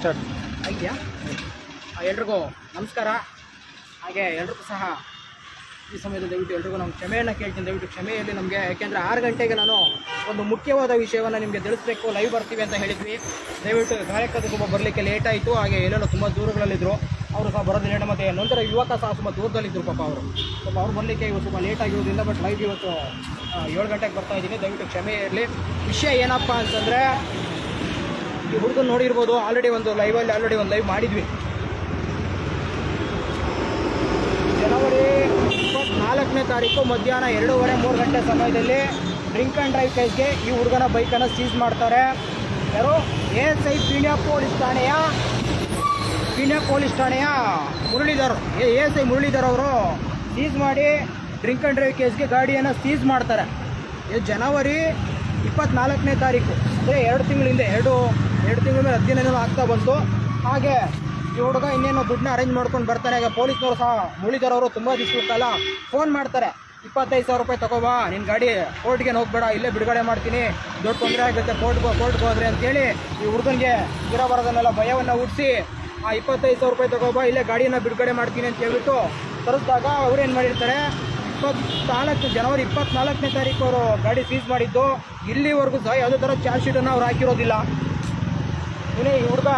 Start ಆಯ್ತಾ ಎಲ್ರಿಗೂ ನಮಸ್ಕಾರ. ಹಾಗೆ ಎಲ್ರಿಗೂ ಸಹ ಈ ಸಮಯದಲ್ಲಿ ದಯವಿಟ್ಟು ಎಲ್ರಿಗೂ ನಾನು ಕ್ಷಮೆಯನ್ನು ಕೇಳ್ತೀನಿ. ದಯವಿಟ್ಟು ಕ್ಷಮೆಯಲ್ಲಿ ನಮಗೆ, ಯಾಕೆಂದರೆ ಆರು ಗಂಟೆಗೆ ನಾನು ಒಂದು ಮುಖ್ಯವಾದ ವಿಷಯವನ್ನು ನಿಮಗೆ ತಿಳಿಸ್ಬೇಕು. ಲೈವ್ ಬರ್ತೀವಿ ಅಂತ ಹೇಳಿದ್ವಿ. ದಯವಿಟ್ಟು ಗಾಯಕರು ತುಂಬ ಬರಲಿಕ್ಕೆ ಲೇಟ್ ಆಯಿತು. ಹಾಗೆ ಎಲ್ಲೆಲ್ಲೋ ತುಂಬ ದೂರಗಳಲ್ಲಿದ್ದರು ಅವರು ಸಹ ಬರೋದು ಲೇಟ್ ಮತ್ತು ನಂತರ ಯುವಕ ಸಹ ತುಂಬ ದೂರದಲ್ಲಿದ್ದರು ಪಾಪ ಅವರು. ಸ್ವಲ್ಪ ಅವ್ರು ಬರಲಿಕ್ಕೆ ಇವತ್ತು ತುಂಬ ಲೇಟ್ ಆಗಿರೋದ್ರಿಂದ ಬಟ್ ಲೈವ್ ಇವತ್ತು ಏಳು ಗಂಟೆಗೆ ಬರ್ತಾ ಇದ್ದೀನಿ. ದಯವಿಟ್ಟು ಕ್ಷಮೆ ಇರಲಿ ವಿಷಯ ಏನಪ್ಪ ಅಂತಂದರೆ ಈ ಹುಡುಗನ್ ನೋಡಿರ್ಬೋದು ಆಲ್ರೆಡಿ ಒಂದು ಲೈವಲ್ಲಿ ಆಲ್ರೆಡಿ ಒಂದು ಲೈವ್ ಮಾಡಿದ್ವಿ. ಜನವರಿ ಇಪ್ಪತ್ನಾಲ್ಕನೇ ತಾರೀಕು ಮಧ್ಯಾಹ್ನ ಎರಡೂವರೆ ಮೂರು ಗಂಟೆ ಸಮಯದಲ್ಲಿ ಡ್ರಿಂಕ್ ಆ್ಯಂಡ್ ಡ್ರೈವ್ ಕೇಸ್ಗೆ ಈ ಹುಡುಗನ ಬೈಕನ್ನು ಸೀಸ್ ಮಾಡ್ತಾರೆ. ಯಾರು? ಎಸ್ ಐ ಪೀಣ್ಯ ಪೊಲೀಸ್ ಠಾಣೆಯ ಪೀಣ್ಯ ಪೊಲೀಸ್ ಠಾಣೆಯ Muralidhar. A S I Muralidhar ಅವರು ಸೀಸ್ ಮಾಡಿ ಡ್ರಿಂಕ್ ಆ್ಯಂಡ್ ಡ್ರೈವ್ ಕೇಸ್ಗೆ ಗಾಡಿಯನ್ನು ಸೀಸ್ ಮಾಡ್ತಾರೆ. ಇದು ಜನವರಿ ಇಪ್ಪತ್ನಾಲ್ಕನೇ ತಾರೀಕು, ಅಂದರೆ ಎರಡು ತಿಂಗಳಿಂದ ಎರಡು ಎರಡು ತಿಂಗಳ ಮೇಲೆ ಹದಿನೈದು ಆಗ್ತಾ ಬಂತು. ಹಾಗೆ ಈ ಹುಡುಗ ಇನ್ನೇನು ದುಡ್ಡನ್ನ ಅರೇಂಜ್ ಮಾಡ್ಕೊಂಡು ಬರ್ತಾನೆ. ಈಗ ಪೊಲೀಸ್ನವರು ಸಹ ಮುಳಿದರ್ ಅವರು ತುಂಬ ದಿವಸದ ಕಾಲ ಫೋನ್ ಮಾಡ್ತಾರೆ. ಇಪ್ಪತ್ತೈದು ಸಾವಿರ ರೂಪಾಯಿ ತಗೋಬಾ ನಿನ್ನ ಗಾಡಿ ಕೋರ್ಟ್ಗೆ ಹೋಗ್ಬೇಡ, ಇಲ್ಲೇ ಬಿಡುಗಡೆ ಮಾಡ್ತೀನಿ. ದೊಡ್ಡ ತೊಂದರೆ ಆಗುತ್ತೆ ಕೋರ್ಟ್ಗೆ ಕೋರ್ಟ್ಗೆ ಹೋದ್ರೆ ಅಂತೇಳಿ ಈ ಹುಡುಗನಿಗೆ ಇರೋ ಬರೋದನ್ನೆಲ್ಲ ಭಯವನ್ನು ಹುಟ್ಟಿಸಿ ಆ ಇಪ್ಪತ್ತೈದು ಸಾವಿರ ರೂಪಾಯಿ ತಗೋಬಾ, ಇಲ್ಲೇ ಗಾಡಿಯನ್ನು ಬಿಡುಗಡೆ ಮಾಡ್ತೀನಿ ಅಂತ ಹೇಳ್ಬಿಟ್ಟು ತರಿಸಿದಾಗ ಅವ್ರೇನು ಮಾಡಿರ್ತಾರೆ, ಇಪ್ಪತ್ನಾಲ್ಕು ಜನವರಿ ಇಪ್ಪತ್ನಾಲ್ಕನೇ ತಾರೀಕು ಅವರು ಗಾಡಿ ಸೀಸ್ ಮಾಡಿದ್ದು. ಇಲ್ಲಿವರೆಗೂ ಸಹ ಯಾವುದೇ ಥರ ಚಾರ್ಜ್ ಶೀಟನ್ನು ಅವ್ರು ಹಾಕಿರೋದಿಲ್ಲ. ಇವನೇ ಈ ಹುಡುಗ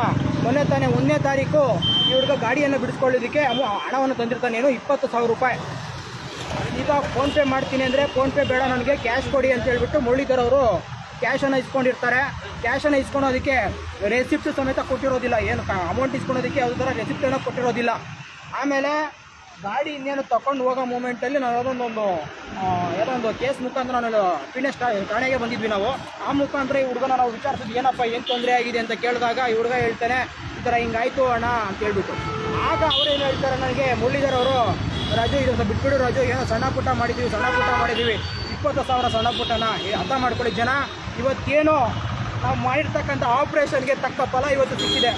ಮೊನ್ನೆ ತಾನೇ ಒಂದನೇ ತಾರೀಕು ಈ ಹುಡುಗ ಗಾಡಿಯನ್ನು ಬಿಡಿಸ್ಕೊಳ್ಳೋದಕ್ಕೆ ಅಮೌ ಹಣವನ್ನು ತಂದಿರ್ತಾನೆ. ಏನು? ಇಪ್ಪತ್ತು ಸಾವಿರ ರೂಪಾಯಿ. ಈಗ ಫೋನ್ಪೇ ಮಾಡ್ತೀನಿ ಅಂದರೆ ಫೋನ್ಪೇ ಬೇಡ ನನಗೆ ಕ್ಯಾಶ್ ಕೊಡಿ ಅಂತ ಹೇಳ್ಬಿಟ್ಟು ಮುರಳೀಧರ್ ಅವರು ಕ್ಯಾಶನ್ನು ಇಸ್ಕೊಂಡಿರ್ತಾರೆ. ಕ್ಯಾಶನ್ನು ಇಸ್ಕೊಳೋದಕ್ಕೆ ರೆಸಿಪ್ಟ್ ಸಮೇತ ಕೊಟ್ಟಿರೋದಿಲ್ಲ. ಏನು ಅಮೌಂಟ್ ಇಸ್ಕೊಳೋದಕ್ಕೆ ಯಾವುದೇ ಥರ ರೆಸಿಪ್ಟನ್ನು ಕೊಟ್ಟಿರೋದಿಲ್ಲ. ಆಮೇಲೆ ಗಾಡಿ ಇನ್ನೇನು ತಗೊಂಡು ಹೋಗೋ ಮೂಮೆಂಟಲ್ಲಿ ನಾವು ಯಾವುದೊಂದು ಒಂದು ಯಾವುದೋ ಒಂದು ಕೇಸ್ ಮುಖಾಂತರ ನಾನು ಪಿಣೆಸ್ ಠಾಣೆಗೆ ಬಂದಿದ್ವಿ ನಾವು. ಆ ಮುಖಾಂತರ ಈ ಹುಡುಗನ ನಾವು ವಿಚಾರಿಸಿದ್ವಿ, ಏನಪ್ಪ, ಏನು ತೊಂದರೆ ಆಗಿದೆ ಅಂತ ಕೇಳಿದಾಗ ಈ ಹುಡುಗ ಹೇಳ್ತಾನೆ, ಈ ಥರ ಹಿಂಗಾಯ್ತು ಅಣ್ಣ ಅಂತ ಹೇಳ್ಬಿಟ್ಟು. ಆಗ ಏನು ಹೇಳ್ತಾರೆ ನನಗೆ, ಮುರಳೀಧರ್ ಅವರು, ರಾಜು, ಇದು ಸ್ವಲ್ಪ ಬಿಟ್ಬಿಡು ರಾಜು, ಏನೋ ಸಣ್ಣ ಪುಟ್ಟ ಮಾಡಿದ್ದೀವಿ ಸಣ್ಣ ಪುಟ್ಟ ಮಾಡಿದ್ದೀವಿ ಇಪ್ಪತ್ತು ಸಾವಿರ ಸಣ್ಣ ಪುಟ್ಟನ ಅರ್ಥ ಮಾಡ್ಕೊಳ್ಳಿ ಜನ, ಇವತ್ತೇನು ನಾವು ಮಾಡಿರ್ತಕ್ಕಂಥ ಆಪ್ರೇಷನ್ಗೆ ತಕ್ಕ ಫಲ ಇವತ್ತು ಸಿಕ್ಕಿದೆ.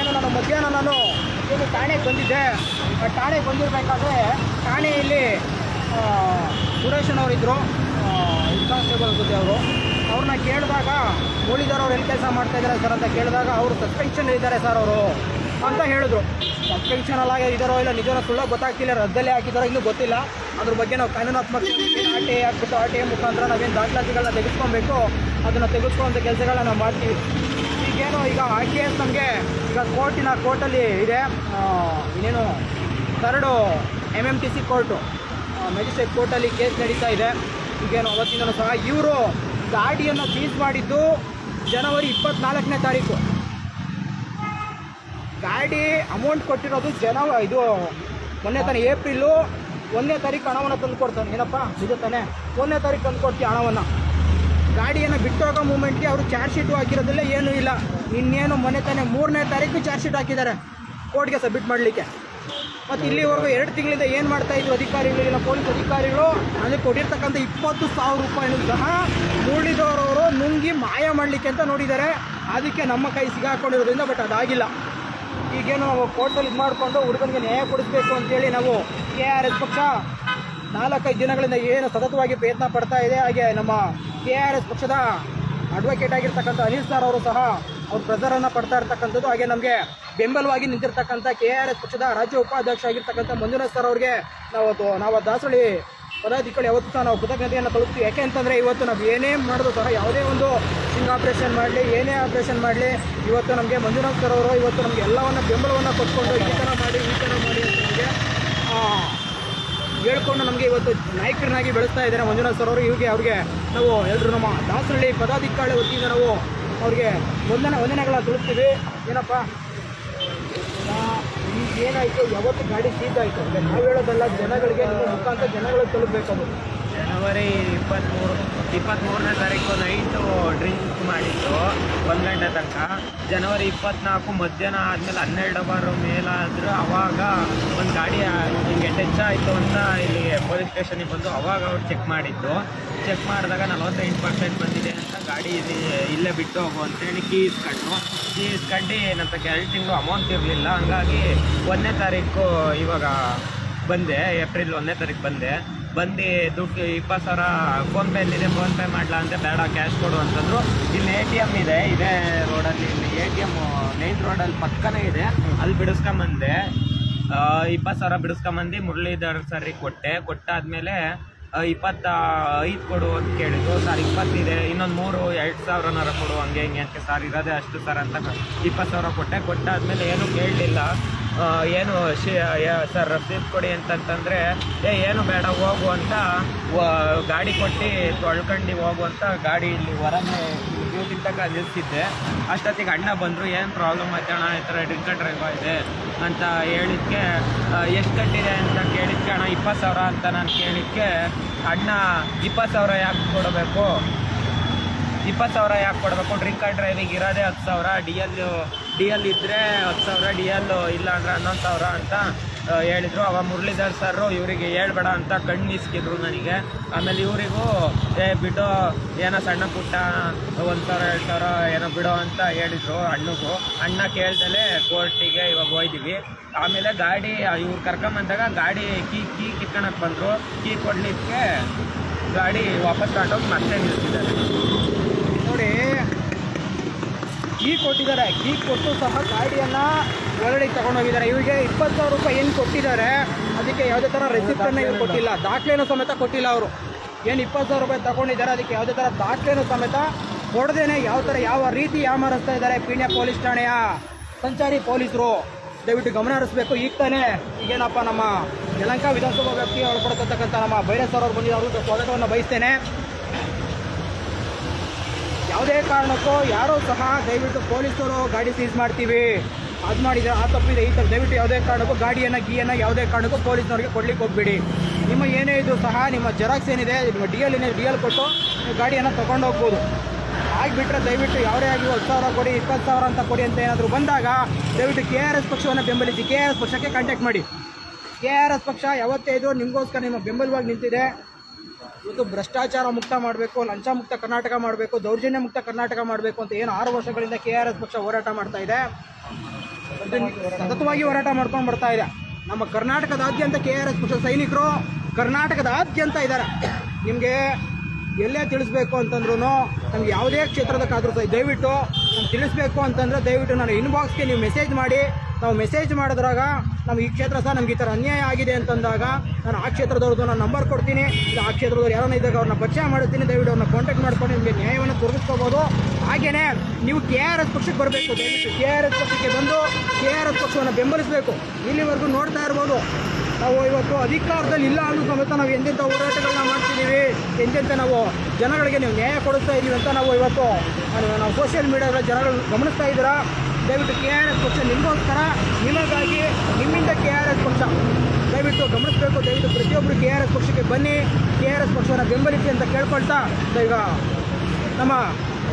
ಏನೋ ನಾನು ಮಧ್ಯಾಹ್ನ ನಾನು ಏನು ಠಾಣೆಗೆ ಬಂದಿದ್ದೆ. ಠಾಣೆಗೆ ಬಂದಿರಬೇಕಾದ್ರೆ ಠಾಣೆಯಲ್ಲಿ ಆ, ಸುರೇಶನವರಿದ್ದರು ಕಾನ್ಸ್ಟೇಬಲ್ ಜೊತೆ ಅವರು. ಅವ್ರನ್ನ ಕೇಳಿದಾಗ ಮುರಳೀಧರ್ ಅವ್ರು ಎಲ್ಲಿ ಕೆಲಸ ಮಾಡ್ತಾ ಇದ್ದಾರೆ ಸರ್ ಅಂತ ಕೇಳಿದಾಗ ಅವರು ಸಸ್ಪೆನ್ಷನ್ ಇದ್ದಾರೆ ಸರ್ ಅವರು ಅಂತ ಹೇಳಿದ್ರು. ಸಸ್ಪೆನ್ಷನ್ ಅಲ್ಲಾಗ ಇದ್ದಾರೋ ಇಲ್ಲ ನಿಜ ಸುಳ್ಳ ಗೊತ್ತಾಗ್ತಿಲ್ಲ ರದ್ದಲ್ಲೇ ಹಾಕಿದಾರೋ ಇನ್ನೂ ಗೊತ್ತಿಲ್ಲ. ಅದ್ರ ಬಗ್ಗೆ ನಾವು ಕಾನೂನಾತ್ಮಕ ಆರ್ ಟಿ ಹಾಕ್ಬಿಟ್ಟು ಆರ್ ಟಿ ಮುಖಾಂತರ ನಾವೇನು ದಾಖಲಾತಿಗಳನ್ನ ತೆಗೆಸ್ಕೊಬೇಕು ಅದನ್ನು ತೆಗೆಸ್ಕೊಳ್ಳೋಂಥ ಕೆಲಸಗಳನ್ನ ನಾವು ಮಾಡ್ತೀವಿ. ಈಗೇನು ಈಗ ಆ ಕೇಸ್ ನಮಗೆ ಈಗ ಕೋರ್ಟಿನ ಕೋರ್ಟಲ್ಲಿ ಇದೆ. ಇನ್ನೇನು ತರಡು M M T C court magistrate ಕೋರ್ಟಲ್ಲಿ ಕೇಸ್ ನಡೀತಾ ಇದೆ. ಈಗೇನು ಅವತ್ತಿಂದನೂ ಸಹ ಇವರು ಗಾಡಿಯನ್ನು ಸೀಸ್ ಮಾಡಿದ್ದು ಜನವರಿ ಇಪ್ಪತ್ನಾಲ್ಕನೇ ತಾರೀಕು. ಗಾಡಿ ಅಮೌಂಟ್ ಕೊಟ್ಟಿರೋದು ಜನ ಇದು ಮೊನ್ನೆ ತಾನೇ ಏಪ್ರಿಲು ಒಂದನೇ ತಾರೀಕು ಹಣವನ್ನು ತಂದು ಕೊಡ್ತಾನೆ. ಏನಪ್ಪ? ನಿಜ ತಾನೆ. ಒಂದನೇ ತಾರೀಕು ತಂದು ಕೊಡ್ತೀವಿ ಹಣವನ್ನು. ಗಾಡಿಯನ್ನು ಬಿಟ್ಟೋಗೋ ಮೂಮೆಂಟ್ಗೆ ಅವರು ಚಾರ್ಜ್ ಶೀಟು ಹಾಕಿರೋದಿಲ್ಲ ಏನೂ ಇಲ್ಲ. ಇನ್ನೇನು ಮೊನ್ನೆ ತಾನೇ ಮೂರನೇ ತಾರೀಕು ಚಾರ್ಜ್ ಶೀಟ್ ಹಾಕಿದ್ದಾರೆ. ಕೋರ್ಟ್ಗೆ ಸಬ್ಮಿಟ್ ಮಾಡಲಿಕ್ಕೆ. ಮತ್ತು ಇಲ್ಲಿವರೆಗೂ ಎರಡು ತಿಂಗಳಿಂದ ಏನು ಮಾಡ್ತಾ ಇದ್ರು ಅಧಿಕಾರಿಗಳು? ಇಲ್ಲ ಪೊಲೀಸ್ ಅಧಿಕಾರಿಗಳು ಅಲ್ಲಿ ಕೊಟ್ಟಿರ್ತಕ್ಕಂಥ ಇಪ್ಪತ್ತು ಸಾವಿರ ರೂಪಾಯಿನೂ ಸಹ ಮುರಳೀಧರವರು ನುಂಗಿ ಮಾಯ ಮಾಡಲಿಕ್ಕೆ ಅಂತ ನೋಡಿದ್ದಾರೆ. ಅದಕ್ಕೆ ನಮ್ಮ ಕೈ ಸಿಗಾಕೊಂಡಿರೋದ್ರಿಂದ ಬಟ್ ಅದಾಗಿಲ್ಲ. ಈಗೇನು ನಾವು ಕೋರ್ಟಲ್ಲಿ ಇದು ಮಾಡಿಕೊಂಡು ಹುಡುಗನಿಗೆ ನ್ಯಾಯ ಕೊಡಿಸ್ಬೇಕು ಅಂತೇಳಿ ನಾವು ಕೆ ಆರ್ ಎಸ್ ಪಕ್ಷ ನಾಲ್ಕೈದು ದಿನಗಳಿಂದ ಏನು ಸತತವಾಗಿ ಪ್ರಯತ್ನ ಪಡ್ತಾ ಇದೆ. ಹಾಗೆ ನಮ್ಮ ಕೆ ಆರ್ ಎಸ್ ಪಕ್ಷದ ಅಡ್ವೊಕೇಟ್ ಆಗಿರ್ತಕ್ಕಂಥ ಅನಿಲ್ ಸರ್ ಅವರು ಸಹ ಅವ್ರ ಪ್ರೆಸರನ್ನು ಪಡ್ತಾ ಇರ್ತಕ್ಕಂಥದ್ದು. ಹಾಗೆ ನಮಗೆ ಬೆಂಬಲವಾಗಿ ನಿಂತಿರ್ತಕ್ಕಂಥ ಕೆ ಆರ್ ಎಸ್ ಪಕ್ಷದ ರಾಜ್ಯ ಉಪಾಧ್ಯಕ್ಷ ಆಗಿರ್ತಕ್ಕಂಥ ಮಂಜುನಾಥ್ ಸರ್ ಅವ್ರಿಗೆ ನಾವು ನಾವು ದಾಸಳಿ ಪದಾಧಿಕಾರಿ ಯಾವತ್ತೂ ಸಹ ನಾವು ಕೃತಜ್ಞತೆಯನ್ನು ತಲುಪ್ತೀವಿ. ಯಾಕೆ ಅಂತಂದರೆ ಇವತ್ತು ನಾವು ಏನೇ ಮಾಡಿದ್ರು ಸಹ ಯಾವುದೇ ಒಂದು ಸಿಂಗ್ ಆಪ್ರೇಷನ್ ಮಾಡಲಿ, ಏನೇ ಆಪ್ರೇಷನ್ ಮಾಡಲಿ, ಇವತ್ತು ನಮಗೆ ಮಂಜುನಾಥ್ ಸರ್ ಅವರು, ಇವತ್ತು ನಮಗೆ ಎಲ್ಲವನ್ನು ಬೆಂಬಲವನ್ನು ಕೊಟ್ಕೊಂಡು ಈ ಥರ ಮಾಡಿ, ಈ ಥರ ಮಾಡಿ ಅಂತ ನಮಗೆ ಹೇಳ್ಕೊಂಡು ನಮಗೆ ಇವತ್ತು ನಾಯಕರನ್ನಾಗಿ ಬೆಳೆಸ್ತಾ ಇದ್ದಾರೆ ಮಂಜುನಾಥ್ ಸರ್ ಅವರು. ಇವಾಗ ಅವ್ರಿಗೆ ನಾವು ಎಲ್ಲರೂ ನಮ್ಮ ದಾಸರಳ್ಳಿ ಪದಾಧಿಕಾರಿ ವತಿಯಿಂದ ನಾವು ಅವ್ರಿಗೆ ವಂದನೆ ವಂದನೆಗಳನ್ನ ತಿಳಿಸ್ತೀವಿ. ಏನಪ್ಪ? ಈಗ ಏನಾಯಿತು ಯಾವತ್ತು ಗಾಡಿ ಸೀದಾಯಿತು ನಾವು ಹೇಳೋದಲ್ಲ, ಜನಗಳಿಗೆ ಮುಖಾಂತರ ಜನಗಳಿಗೆ ತಲುಪಬೇಕದು ಜನವರಿ ಇಪ್ಪತ್ತ್ಮೂರು ಇಪ್ಪತ್ತ್ಮೂರನೇ ತಾರೀಕು ನೈಟು ಡ್ರಿಂಕ್ ಮಾಡಿದ್ದು, ಒಂದು ಗಂಟೆ ತನಕ. ಜನವರಿ ಇಪ್ಪತ್ನಾಲ್ಕು ಮಧ್ಯಾಹ್ನ ಆದಮೇಲೆ ಹನ್ನೆರಡು ಅವರ್ ಮೇಲಾದರೂ ಅವಾಗ ಒಂದು ಗಾಡಿ ಹಿಂಗೆ ಟಚ್ ಆಯಿತು ಅಂತ ಇಲ್ಲಿ ಪೊಲೀಸ್ ಸ್ಟೇಷನಿಗೆ ಬಂದು ಅವಾಗ ಅವ್ರು ಚೆಕ್ ಮಾಡಿದ್ದು. ಚೆಕ್ ಮಾಡಿದಾಗ ನಲವತ್ತೆಂಟು ಪರ್ಸೆಂಟ್ ಬಂದಿದೆ ಅಂತ ಗಾಡಿ ಇಲ್ಲಿ, ಇಲ್ಲೇ ಬಿಟ್ಟು ಹೋಗು ಅಂತೇಳಿ ಕೀ ಇಸ್ಕೊಂಡು ಕೀ ಇಸ್ಕೊಂಡು ನನ್ನ ಎರಡು ತಿಂಗಳು ಅಮೌಂಟ್ ಇರಲಿಲ್ಲ. ಹಂಗಾಗಿ ಒಂದನೇ ತಾರೀಕು ಇವಾಗ ಬಂದೆ, ಏಪ್ರಿಲ್ ಒಂದನೇ ತಾರೀಕು ಬಂದೆ. ಬಂದು ದುಡ್ಡು ಇಪ್ಪತ್ತು ಸಾವಿರ ಫೋನ್ಪೇ ಇದೆ ಫೋನ್ಪೇ ಮಾಡಲಾ ಅಂತ ಬೇಡ ಕ್ಯಾಶ್ ಕೊಡು ಅಂತಂದ್ರು. ಇಲ್ಲಿ ಎ ಟಿ ಎಂ ಇದೆ, ಇದೇ ರೋಡಲ್ಲಿ ಇಲ್ಲಿ ಎ ಟಿ ಎಂ ಮೇನ್ ರೋಡಲ್ಲಿ ಪಕ್ಕನೇ ಇದೆ. ಅಲ್ಲಿ ಬಿಡಿಸ್ಕೊಂಬಂದೆ. ಇಪ್ಪತ್ತು ಸಾವಿರ ಬಿಡಿಸ್ಕೊಂಬಂದು ಮುರಳೀಧರ್ ಸರ್ರಿಗೆ ಕೊಟ್ಟೆ. ಕೊಟ್ಟಾದ್ಮೇಲೆ ಇಪ್ಪತ್ತ ಐದು ಕೊಡು ಅಂತ ಕೇಳಿದ್ರು. ಸರ್, ಇಪ್ಪತ್ತಿದೆ, ಇನ್ನೊಂದು ಮೂರು, ಎರಡು ಸಾವಿರನಾರ ಕೊಡು, ಹಂಗೆ ಹಿಂಗೆ ಅಂತ. ಸರ್, ಇರೋದೇ ಅಷ್ಟು ಸರ್ ಅಂತ ಇಪ್ಪತ್ತು ಸಾವಿರ ಕೊಟ್ಟೆ. ಕೊಟ್ಟಾದ್ಮೇಲೆ ಏನೂ ಕೇಳಲಿಲ್ಲ. ಏನು ಶಿ ಸರ್, ರಸೀದ್ ಕೊಡಿ ಅಂತಂತಂದರೆ, ಏ, ಏನು ಬೇಡ, ಹೋಗು ಅಂತ ಗಾಡಿ ಕೊಟ್ಟು ತೊಳ್ಕೊಂಡು ಹೋಗು ಅಂತ ಗಾಡಿ ಇಲ್ಲಿ ಹೊರಗೆ ಇದ್ದಾಗ ತನಕ ನಿಲ್ಸಿದ್ದೆ. ಅಷ್ಟೊತ್ತಿಗೆ ಅಣ್ಣ ಬಂದರು, ಏನು ಪ್ರಾಬ್ಲಮ್ ಆಯ್ತು ಅಣ್ಣ? ಈ ಥರ ಡ್ರಿಂಕ್ ಡ್ರೈವ್ ಇದೆ ಅಂತ ಹೇಳಿದ್ಕೆ ಎಷ್ಟು ಕಟ್ಟಿದೆ ಅಂತ ಕೇಳಿದ್ಕೆ ಅಣ್ಣ, ಇಪ್ಪತ್ತು ಸಾವಿರ ಅಂತ ನಾನು ಕೇಳಿದ್ಕೆ, ಅಣ್ಣ, ಇಪ್ಪತ್ತು ಸಾವಿರ ಯಾಕೆ ಕೊಡಬೇಕು? ಇಪ್ಪತ್ತು ಸಾವಿರ ಯಾಕೆ ಕೊಡಬೇಕು? ಡ್ರಿಂಕ್ ಆ್ಯಂಡ್ ಡ್ರೈವಿಂಗ್ ಇರೋದೇ ಹತ್ತು ಸಾವಿರ, ಡಿ ಎಲ್ ಡಿ ಎಲ್ ಇದ್ದರೆ ಹತ್ತು ಸಾವಿರ ಡಿ ಎಲ್ ಇಲ್ಲ ಅಂದರೆ ಹನ್ನೊಂದು ಸಾವಿರ ಅಂತ ಹೇಳಿದ್ರು. ಅವಾಗ ಮುರಳೀಧರ್ ಸರ್ ಇವರಿಗೆ ಹೇಳ್ಬೇಡ ಅಂತ ಕಣ್ಣಿಸ್ಕಿದ್ರು ನನಗೆ. ಆಮೇಲೆ ಇವರಿಗೂ, ಏ, ಬಿಡೋ, ಏನೋ ಸಣ್ಣ ಪುಟ್ಟ ಒಂದು ಸಾವಿರ, ಎರಡು ಸಾವಿರ ಏನೋ ಬಿಡೋ ಅಂತ ಹೇಳಿದ್ರು ಅಣ್ಣಗೂ. ಅಣ್ಣ ಕೇಳ್ದಲೆ ಕೋರ್ಟಿಗೆ ಇವಾಗ ಹೋಯ್ತೀವಿ ಆಮೇಲೆ ಗಾಡಿ, ಇವ್ರು ಕರ್ಕೊಂಬಂದಾಗ ಗಾಡಿ ಕೀ ಕೀ ಕಿತ್ಕೊಳಕ್ಕೆ ಬಂದರು. ಕೀ ಕೊಡಲಿಕ್ಕೆ ಗಾಡಿ ವಾಪಸ್ ತಗೊಂಡೋಗಿ ಮತ್ತೆ ನಿಲ್ಸಿದ್ದಾರೆ. ನೋಡಿ ಕೀ ಕೊಟ್ಟಿದ್ದಾರೆ. ಕೀ ಕೊಟ್ಟು ಸಹ ಗಾಡಿಯನ್ನು ಒಳಗಡೆ ತಗೊಂಡೋಗಿದ್ದಾರೆ. ಇವರಿಗೆ ಇಪ್ಪತ್ತು ಸಾವಿರ ರೂಪಾಯಿ ಏನು ಕೊಟ್ಟಿದ್ದಾರೆ? ಅದಕ್ಕೆ ಯಾವುದೇ ಥರ ರೆಸಿಪ್ಟನ್ನು ಇವ್ರು ಕೊಟ್ಟಿಲ್ಲ. ದಾಖಲೆನೂ ಸಮೇತ ಕೊಟ್ಟಿಲ್ಲ ಅವರು. ಏನು ಇಪ್ಪತ್ತು ಸಾವಿರ ರೂಪಾಯಿ ತಗೊಂಡಿದ್ದಾರೆ, ಅದಕ್ಕೆ ಯಾವುದೇ ಥರ ದಾಖಲೆನೂ ಸಮೇತ ಕೊಡದೇನೆ ಯಾವ ಥರ ಯಾವ ರೀತಿ ಯಾಮಾರಿಸ್ತಾ ಇದ್ದಾರೆ ಪೀಣ್ಯ ಪೊಲೀಸ್ ಠಾಣೆಯ ಸಂಚಾರಿ ಪೊಲೀಸರು. ದಯವಿಟ್ಟು ಗಮನ ಹರಿಸ್ಬೇಕು. ಈಗ ತಾನೇ ಈಗೇನಪ್ಪ ನಮ್ಮ ಯಲಂಕ ವಿಧಾನಸಭಾ ವ್ಯಾಪ್ತಿಗೆ ಒಳಪಡ್ತಕ್ಕಂಥ ನಮ್ಮ ಬೈರೇಶ್ ಅವರು ಬಂದಿದ್ದಾರೆ. ಸ್ವಾಗತವನ್ನು ಬಯಸ್ತೇನೆ. ಯಾವುದೇ ಕಾರಣಕ್ಕೂ ಯಾರೂ ಸಹ ದಯವಿಟ್ಟು ಪೊಲೀಸರು ಗಾಡಿ ಸೀಸ್ ಮಾಡ್ತೀವಿ. ಅದು ಮಾಡಿದ್ರೆ, ಆ ತಪ್ಪಿದೆ, ಈ ತಪ್ಪು ದಯವಿಟ್ಟು ಯಾವುದೇ ಕಾರಣಕ್ಕೂ ಗಾಡಿಯನ್ನು, ಗೀಯನ್ನು ಯಾವುದೇ ಕಾರಣಕ್ಕೂ ಪೊಲೀಸ್ನವ್ರಿಗೆ ಕೊಡ್ಲಿಕ್ಕೆ ಹೋಗ್ಬೇಡಿ. ನಿಮ್ಮ ಏನೇ ಇದು ಸಹ, ನಿಮ್ಮ ಜೆರಾಕ್ಸ್ ಏನಿದೆ, ನಿಮ್ಮ ಡಿ ಎಲ್ ಏನಿದೆ ಡಿ ಎಲ್ ಕೊಟ್ಟು ನೀವು ಗಾಡಿಯನ್ನು ತೊಗೊಂಡು ಹೋಗ್ಬೋದು. ಆಗಿಬಿಟ್ರೆ ದಯವಿಟ್ಟು ಯಾವುದೇ ಆಗಿ ಹತ್ತು ಸಾವಿರ ಕೊಡಿ, ಇಪ್ಪತ್ತು ಸಾವಿರ ಅಂತ ಕೊಡಿ ಅಂತ ಏನಾದರೂ ಬಂದಾಗ ದಯವಿಟ್ಟು ಕೆ ಆರ್ ಎಸ್ ಪಕ್ಷವನ್ನು ಬೆಂಬಲಿಸಿ, ಕೆ ಆರ್ ಎಸ್ ಪಕ್ಷಕ್ಕೆ ಕಾಂಟ್ಯಾಕ್ಟ್ ಮಾಡಿ. ಕೆ ಆರ್ ಎಸ್ ಪಕ್ಷ ಯಾವತ್ತೇ ಇದ್ರೂ ನಿಮಗೋಸ್ಕರ ನಿಮ್ಮ ಬೆಂಬಲವಾಗಿ ನಿಂತಿದೆ. ಇವತ್ತು ಭ್ರಷ್ಟಾಚಾರ ಮುಕ್ತ ಮಾಡಬೇಕು, ಲಂಚ ಮುಕ್ತ ಕರ್ನಾಟಕ ಮಾಡಬೇಕು, ದೌರ್ಜನ್ಯ ಮುಕ್ತ ಕರ್ನಾಟಕ ಮಾಡಬೇಕು ಅಂತ ಏನು ಆರು ವರ್ಷಗಳಿಂದ ಕೆ ಆರ್ ಎಸ್ ಪಕ್ಷ ಹೋರಾಟ ಮಾಡ್ತಾ ಇದೆ. ಸತತವಾಗಿ ಹೋರಾಟ ಮಾಡ್ಕೊಂಡು ಬರ್ತಾ ಇದೆ. ನಮ್ಮ ಕರ್ನಾಟಕದಾದ್ಯಂತ ಕೆ ಆರ್ ಎಸ್ ಪಕ್ಷ ಸೈನಿಕರು ಕರ್ನಾಟಕದಾದ್ಯಂತ ಇದ್ದಾರೆ. ನಿಮಗೆ ಎಲ್ಲೇ ತಿಳಿಸ್ಬೇಕು ಅಂತಂದ್ರೂ ನಮ್ಗೆ ಯಾವುದೇ ಕ್ಷೇತ್ರದಕ್ಕಾದ್ರೂ ಸಹ ದಯವಿಟ್ಟು ನಾನು ತಿಳಿಸ್ಬೇಕು ಅಂತಂದರೆ ದಯವಿಟ್ಟು ನಾನು ಇನ್ಬಾಕ್ಸ್ಗೆ ನೀವು ಮೆಸೇಜ್ ಮಾಡಿ. ನಾವು ಮೆಸೇಜ್ ಮಾಡಿದ್ರಾಗ ನಮ್ಗೆ ಈ ಕ್ಷೇತ್ರ ಸಹ ನಮ್ಗೆ ಈ ಥರ ಅನ್ಯಾಯ ಆಗಿದೆ ಅಂತಂದಾಗ ನಾನು ಆ ಕ್ಷೇತ್ರದವ್ರದ್ದು ನಾನು ನಂಬರ್ ಕೊಡ್ತೀನಿ. ಇಲ್ಲ, ಆ ಕ್ಷೇತ್ರದವ್ರು ಯಾರನ್ನ ಇದ್ದಾಗ ಅವ್ರನ್ನ ಪರಿಚಯ ಮಾಡ್ತೀನಿ. ದಯವಿಟ್ಟು ಅವ್ರನ್ನ ಕಾಂಟ್ಯಾಕ್ಟ್ ಮಾಡ್ಕೊಂಡು ನಿಮಗೆ ನ್ಯಾಯವನ್ನು ತೊಡಗಿಸ್ಕೋಬೋದು ಹಾಗೆಯೇ ನೀವು ಕೆ ಆರ್ ಎಸ್ ಪಕ್ಷಕ್ಕೆ ಬರಬೇಕು. ದಯವಿಟ್ಟು ಕೆ ಆರ್ ಎಸ್ ಪಕ್ಷಕ್ಕೆ ಬಂದು ಕೆ ಆರ್ ಎಸ್ ಪಕ್ಷವನ್ನು ಬೆಂಬಲಿಸಬೇಕು. ಇಲ್ಲಿವರೆಗೂ ನೋಡ್ತಾ ಇರ್ಬೋದು. ನಾವು ಇವತ್ತು ಅಧಿಕಾರದಲ್ಲಿ ಇಲ್ಲ ಅನ್ನೋ ಸಮೇತ ನಾವು ಎಂತೆಂಥ ಹೋರಾಟಗಳನ್ನ ಮಾಡ್ತಿದ್ದೀವಿ, ಎಂತೆಂಥ ನಾವು ಜನಗಳಿಗೆ ನೀವು ನ್ಯಾಯ ಕೊಡಿಸ್ತಾ ಇದ್ದೀವಿ ಅಂತ ನಾವು ಇವತ್ತು ನಾವು- ಸೋಷಿಯಲ್ ಮೀಡಿಯಾದಲ್ಲಿ ಜನಗಳು ಗಮನಿಸ್ತಾ ಇದ್ದೀರಾ? ದಯವಿಟ್ಟು ಕೆ ಆರ್ ಎಸ್ ಪಕ್ಷ ನಿಮಗೋಸ್ಕರ ನಿಮಗಾಗಿ, ನಿಮ್ಮಿಂದ ಕೆ ಆರ್ ಎಸ್ ಪಕ್ಷ ದಯವಿಟ್ಟು ಗಮನಿಸಬೇಕು, ದಯವಿಟ್ಟು ಪ್ರತಿಯೊಬ್ಬರು ಕೆ ಆರ್ ಎಸ್ ಪಕ್ಷಕ್ಕೆ ಬನ್ನಿ ಕೆ ಆರ್ ಎಸ್ ಪಕ್ಷವನ್ನು ಬೆಂಬಲಿಸಿ ಅಂತ ಕೇಳ್ಕೊಳ್ತಾ ಈಗ ನಮ್ಮ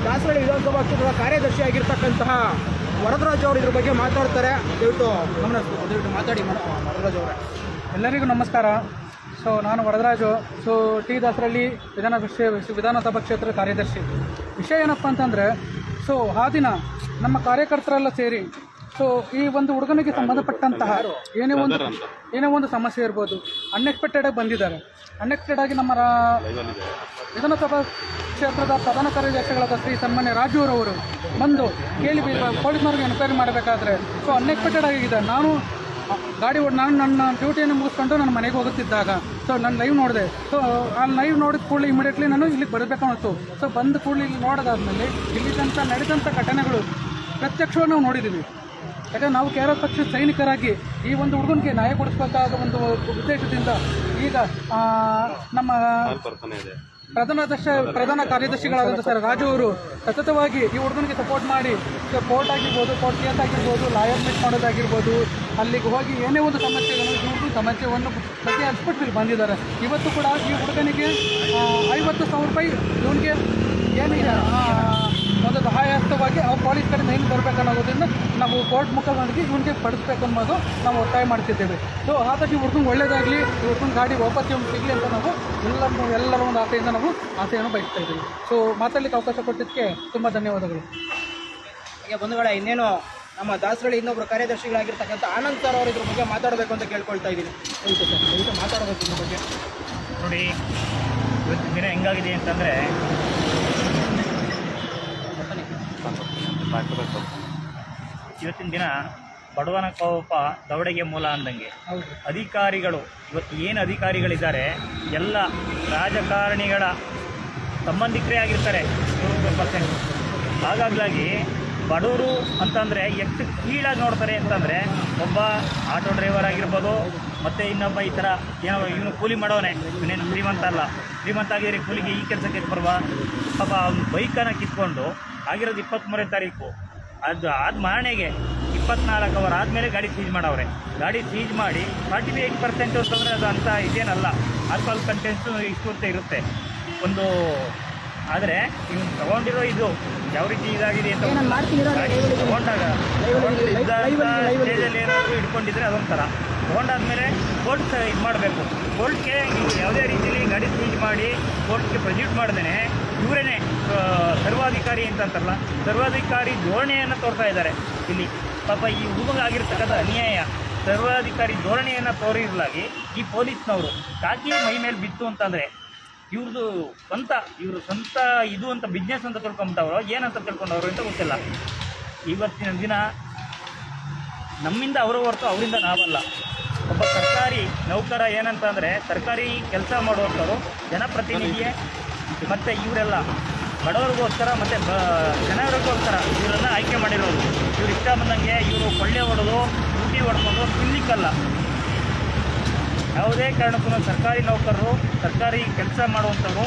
ದಾಸರಳ್ಳಿ ವಿಧಾನಸಭಾ ಕ್ಷೇತ್ರದ ಕಾರ್ಯದರ್ಶಿ ಆಗಿರ್ತಕ್ಕಂತಹ ವರದರಾಜ್ ಅವರು ಇದ್ರ ಬಗ್ಗೆ ಮಾತಾಡ್ತಾರೆ. ದಯವಿಟ್ಟು ಗಮನಿಸ್ಬೇಕು, ದಯವಿಟ್ಟು ಮಾತಾಡಿ ಮೇಡಮ್ ವರದರಾಜ್ ಅವರೇ. ಎಲ್ಲರಿಗೂ ನಮಸ್ಕಾರ. ಸೊ, ನಾನು ವರದರಾಜು. ಸೊ, ಟಿ ದಾಸರಳ್ಳಿ ವಿಧಾನಸಭೆ ವಿಧಾನಸಭಾ ಕ್ಷೇತ್ರದ ಕಾರ್ಯದರ್ಶಿ. ವಿಷಯ ಏನಪ್ಪ ಅಂತಂದರೆ, ಸೊ, ಆ ದಿನ ನಮ್ಮ ಕಾರ್ಯಕರ್ತರೆಲ್ಲ ಸೇರಿ, ಸೊ, ಈ ಒಂದು ಹುಡುಗನಿಗೆ ಸಂಬಂಧಪಟ್ಟಂತಹ ಏನೇ ಒಂದು ಏನೇ ಒಂದು ಸಮಸ್ಯೆ ಇರ್ಬೋದು ಅನ್ಎಕ್ಸ್ಪೆಕ್ಟೆಡ್ ಆಗಿ ಬಂದಿದ್ದಾರೆ. ಅನ್ಎಕ್ಸ್ಪೆಕ್ಟೆಡ್ ಆಗಿ ನಮ್ಮ ವಿಧಾನಸಭಾ ಕ್ಷೇತ್ರದ ಪ್ರಧಾನ ಕಾರ್ಯದರ್ಶಿಗಳಾದ ಶ್ರೀ ಸನ್ಮಾನ್ಯ ರಾಜುರವರು ಬಂದು ಕೇಳಿ ಪೊಲೀಸ್ನವ್ರಿಗೆ ಎನ್ಕ್ವೈರಿ ಮಾಡಬೇಕಾದ್ರೆ ಸೊ ಅನ್ಎಕ್ಸ್ಪೆಕ್ಟೆಡ್ ಆಗಿದೆ. ನಾನು ಗಾಡಿ ಓಡ್ ನಾನು ನನ್ನ ಡ್ಯೂಟಿಯನ್ನು ಮುಗಿಸ್ಕೊಂಡು ನಾನು ಮನೆಗೆ ಹೋಗುತ್ತಿದ್ದಾಗ ಸೊ ನಾನು ಲೈವ್ ನೋಡಿದೆ. ಸೊ ಆ ಲೈವ್ ನೋಡಿದ ಕೂಡಲೇ ಇಮಿಡಿಯೇಟ್ಲಿ ನಾನು ಇಲ್ಲಿಗೆ ಬರಬೇಕು ಅನ್ನಿಸ್ತು. ಸೊ ಬಂದ ಕೂಡಲೇ ಇಲ್ಲಿ ನೋಡೋದಾದ್ಮೇಲೆ ಇಲ್ಲಿ ತನಕ ನಡೆದಂಥ ಘಟನೆಗಳು ಪ್ರತ್ಯಕ್ಷವಾಗಿ ನಾವು ನೋಡಿದ್ದೀವಿ ಯಾಕಂದ್ರೆ ನಾವು ಕೇರಳ ಪಕ್ಷ ಸೈನಿಕರಾಗಿ ಈ ಒಂದು ಹುಡುಗನಿಗೆ ನ್ಯಾಯ ಕೊಡಿಸ್ಬೇಕಾದ ಒಂದು ಉದ್ದೇಶದಿಂದ ಈಗ ನಮ್ಮ ಪ್ರಧಾನ ಪ್ರಧಾನ ಕಾರ್ಯದರ್ಶಿಗಳಾದಂಥ ಸರ್ ರಾಜು ಅವರು ಸತತವಾಗಿ ಈ ಹುಡುಗನಿಗೆ ಸಪೋರ್ಟ್ ಮಾಡಿ. ಕೋರ್ಟ್ ಆಗಿರ್ಬೋದು ಕೋರ್ಟ್ ಕೇಸ್ ಆಗಿರ್ಬೋದು ಲಾಯರ್ ಮೀಟ್ ಮಾಡೋದಾಗಿರ್ಬೋದು, ಅಲ್ಲಿಗೆ ಹೋಗಿ ಏನೇ ಒಂದು ಸಮಸ್ಯೆಗಳು ಹುಡುಗನ ಸಮಸ್ಯೆಯನ್ನು ಬಗೆಹರಿಸ್ಬಿಟ್ಟು ಇಲ್ಲಿ ಬಂದಿದ್ದಾರೆ. ಇವತ್ತು ಕೂಡ ಈ ಹುಡುಗನಿಗೆ ಐವತ್ತು ಸಾವಿರ ರೂಪಾಯಿ ಇವನಿಗೆ ಏನಿದೆ? ಸಹಾಯಸ್ಥವಾಗಿ ಅವ್ರು ಪೊಲೀಸ್ ಕಡೆಯಿಂದ ಏನು ಬರಬೇಕನ್ನೋದ್ರಿಂದ ನಾವು ಕೋರ್ಟ್ ಮುಖಾಂತರವಾಗಿ ಇವನಿಗೆ ಪಡಿಸ್ಬೇಕು ಅನ್ನೋದು ನಾವು ಒತ್ತಾಯ ಮಾಡ್ತಿದ್ದೇವೆ. ಸೊ ಹಾಗಾಗಿ ಈ ಹುಡುಗಂಗೆ ಒಳ್ಳೇದಾಗಲಿ ಈ ಹುಡುಗನ ಗಾಡಿ ವಾಪಸ್ ಇವ್ನು ಸಿಗಲಿ ಅಂತ ನಾವು ಎಲ್ಲರೂ ಎಲ್ಲರ ಒಂದು ಆಸೆಯಿಂದ ನಾವು ಆಸೆಯನ್ನು ಬಯಸ್ತಾ ಇದ್ದೀವಿ. ಸೊ ಮಾತಾಡಲಿಕ್ಕೆ ಅವಕಾಶ ಕೊಟ್ಟಿದ್ದಕ್ಕೆ ತುಂಬ ಧನ್ಯವಾದಗಳು. ಈಗ ಬಂಧುಗಳ ಇನ್ನೇನು ನಮ್ಮ ದಾಸರಳ್ಳಿ ಇನ್ನೊಬ್ಬರು ಕಾರ್ಯದರ್ಶಿಗಳಾಗಿರ್ತಕ್ಕಂಥ ಆನಂದ್ ಸರ್ ಅವರು ಇದ್ರ ಬಗ್ಗೆ ಮಾತಾಡಬೇಕು ಅಂತ ಕೇಳ್ಕೊಳ್ತಾ ಇದ್ದೀನಿ. ಓಕೆ ಸರ್ ದಯವಿಟ್ಟು ಮಾತಾಡಬೇಕು ಇದ್ರ ಬಗ್ಗೆ. ನೋಡಿ ಇವತ್ತಿನ ದಿನ ಹೆಂಗಾಗಿದೆ ಅಂತಂದರೆ ಇವತ್ತಿನ ದಿನ ಬಡವನ ಕೋಪ ದವಡೆಗೆ ಮೂಲ ಅಂದಂಗೆ. ಅಧಿಕಾರಿಗಳು, ಇವತ್ತು ಏನು ಅಧಿಕಾರಿಗಳಿದ್ದಾರೆ, ಎಲ್ಲ ರಾಜಕಾರಣಿಗಳ ಸಂಬಂಧಿಕರೇ ಆಗಿರ್ತಾರೆ. ನೂರು ಪರ್ಸೆಂಟ್. ಹಾಗಾಗ್ಲಾಗಿ ಬಡವರು ಅಂತಂದರೆ ಎಷ್ಟು ಕೀಳಾಗಿ ನೋಡ್ತಾರೆ ಅಂತಂದರೆ ಒಬ್ಬ ಆಟೋ ಡ್ರೈವರ್ ಆಗಿರ್ಬೋದು, ಮತ್ತು ಇನ್ನೊಬ್ಬ ಈ ಥರ ಏನೋ ಇವನು ಕೂಲಿ ಮಾಡೋನೆ ಇವನೇನು ಶ್ರೀಮಂತ ಅಲ್ಲ. ಶ್ರೀಮಂತ ಆಗಿದ್ರೆ ಕೂಲಿಗೆ ಈ ಕೆಲಸಕ್ಕೆ ಬರುವ ಪಾಪ ಅವ್ನು ಬೈಕನ್ನು ಕಿತ್ಕೊಂಡು ಆಗಿರೋದು ಇಪ್ಪತ್ತ್ಮೂರನೇ ತಾರೀಕು ಅದು ಆದ ಮಾರಣೆಗೆ ಇಪ್ಪತ್ನಾಲ್ಕು ಅವರ್ ಆದಮೇಲೆ ಗಾಡಿ ಸೀಜ್ ಮಾಡವ್ರೆ ಗಾಡಿ ಸೀಜ್ ಮಾಡಿ ಫಾರ್ಟಿ ಏಯ್ಟ್ ಪರ್ಸೆಂಟ್ ಅಂತಂದರೆ ಅದು ಅಂತ ಇದೇನಲ್ಲ ಆಲ್ಕೋಹಾಲ್ ಕಂಟೆಂಟ್ಸು ಇಷ್ಟು ಅಂತ ಇರುತ್ತೆ ಒಂದು ಆದರೆ ಇವ್ನು ತಗೊಂಡಿರೋ ಇದು ಯಾವ ರೀತಿ ಇದಾಗಿದೆ ಅಂತ. ತಗೊಂಡಾಗ. ಸ್ಟೇಜಲ್ಲಿ ಏನಾದರೂ ಇಟ್ಕೊಂಡಿದ್ರೆ ಅದೊಂಥರ ತೊಗೊಂಡಾದ್ಮೇಲೆ ಕೋರ್ಟ್ ಇದು ಮಾಡಬೇಕು ಕೋರ್ಟ್ಗೆ ಯಾವುದೇ ರೀತಿಯಲ್ಲಿ ಗಾಡಿ ಸೀಜ್ ಮಾಡಿ ಕೋರ್ಟ್ಗೆ ಪ್ರೊಜ್ಯೂಟ್ ಮಾಡ್ದೇನೆ ಇವರೇನೆ ಸರ್ವಾಧಿಕಾರಿ ಅಂತ ಅಂತಾರಲ್ಲ ಸರ್ವಾಧಿಕಾರಿ ಧೋರಣೆಯನ್ನು ತೋರ್ತಾ ಇದ್ದಾರೆ. ಇಲ್ಲಿ ಪಾಪ ಈ ಹುಡುಗಂಗಾಗಿರ್ತಕ್ಕಂಥ ಅನ್ಯಾಯ, ಸರ್ವಾಧಿಕಾರಿ ಧೋರಣೆಯನ್ನು ತೋರಿಸಲಾಗಿ ಈ ಪೊಲೀಸ್ನವರು ಕಾಕಿ ಮೈ ಮೇಲೆ ಬಿತ್ತು ಅಂತಂದರೆ ಇವ್ರದ್ದು ಸ್ವಂತ, ಇವರು ಸ್ವಂತ ಇದು ಅಂತ ಬಿಸ್ನೆಸ್ ಅಂತ ತಿಳ್ಕೊಂಬಿಟ್ಟವ್ರು, ಏನಂತ ತಿಳ್ಕೊಂಡವ್ರು ಅಂತ ಗೊತ್ತಿಲ್ಲ. ಇವತ್ತಿನ ದಿನ ನಮ್ಮಿಂದ ಅವರು ಹೊರತು ಅವರಿಂದ ನಾವಲ್ಲ. ಒಬ್ಬ ಸರ್ಕಾರಿ ನೌಕರ ಏನಂತ ಅಂದರೆ ಸರ್ಕಾರಿ ಕೆಲಸ ಮಾಡುವಂಥವ್ರು, ಜನಪ್ರತಿನಿಧಿಯೇ ಮತ್ತು ಇವರೆಲ್ಲ ಬಡವರಿಗೋಸ್ಕರ ಮತ್ತು, ಬ, ಜನರಿಗೋಸ್ಕರ ಇವರನ್ನು ಆಯ್ಕೆ ಮಾಡಿರೋರು. ಇವ್ರು ಇಷ್ಟ ಬಂದಂಗೆ ಇವರು ಕೊಳ್ಳೆ ಹೊಡೆದು ಡ್ಯೂಟಿ ಹೊಡ್ಕೊಂಡು ತಿನ್ನಲಿಕ್ಕಲ್ಲ ಯಾವುದೇ ಕಾರಣಕ್ಕೂ ಸರ್ಕಾರಿ ನೌಕರರು, ಸರ್ಕಾರಿ ಕೆಲಸ ಮಾಡುವಂಥವ್ರು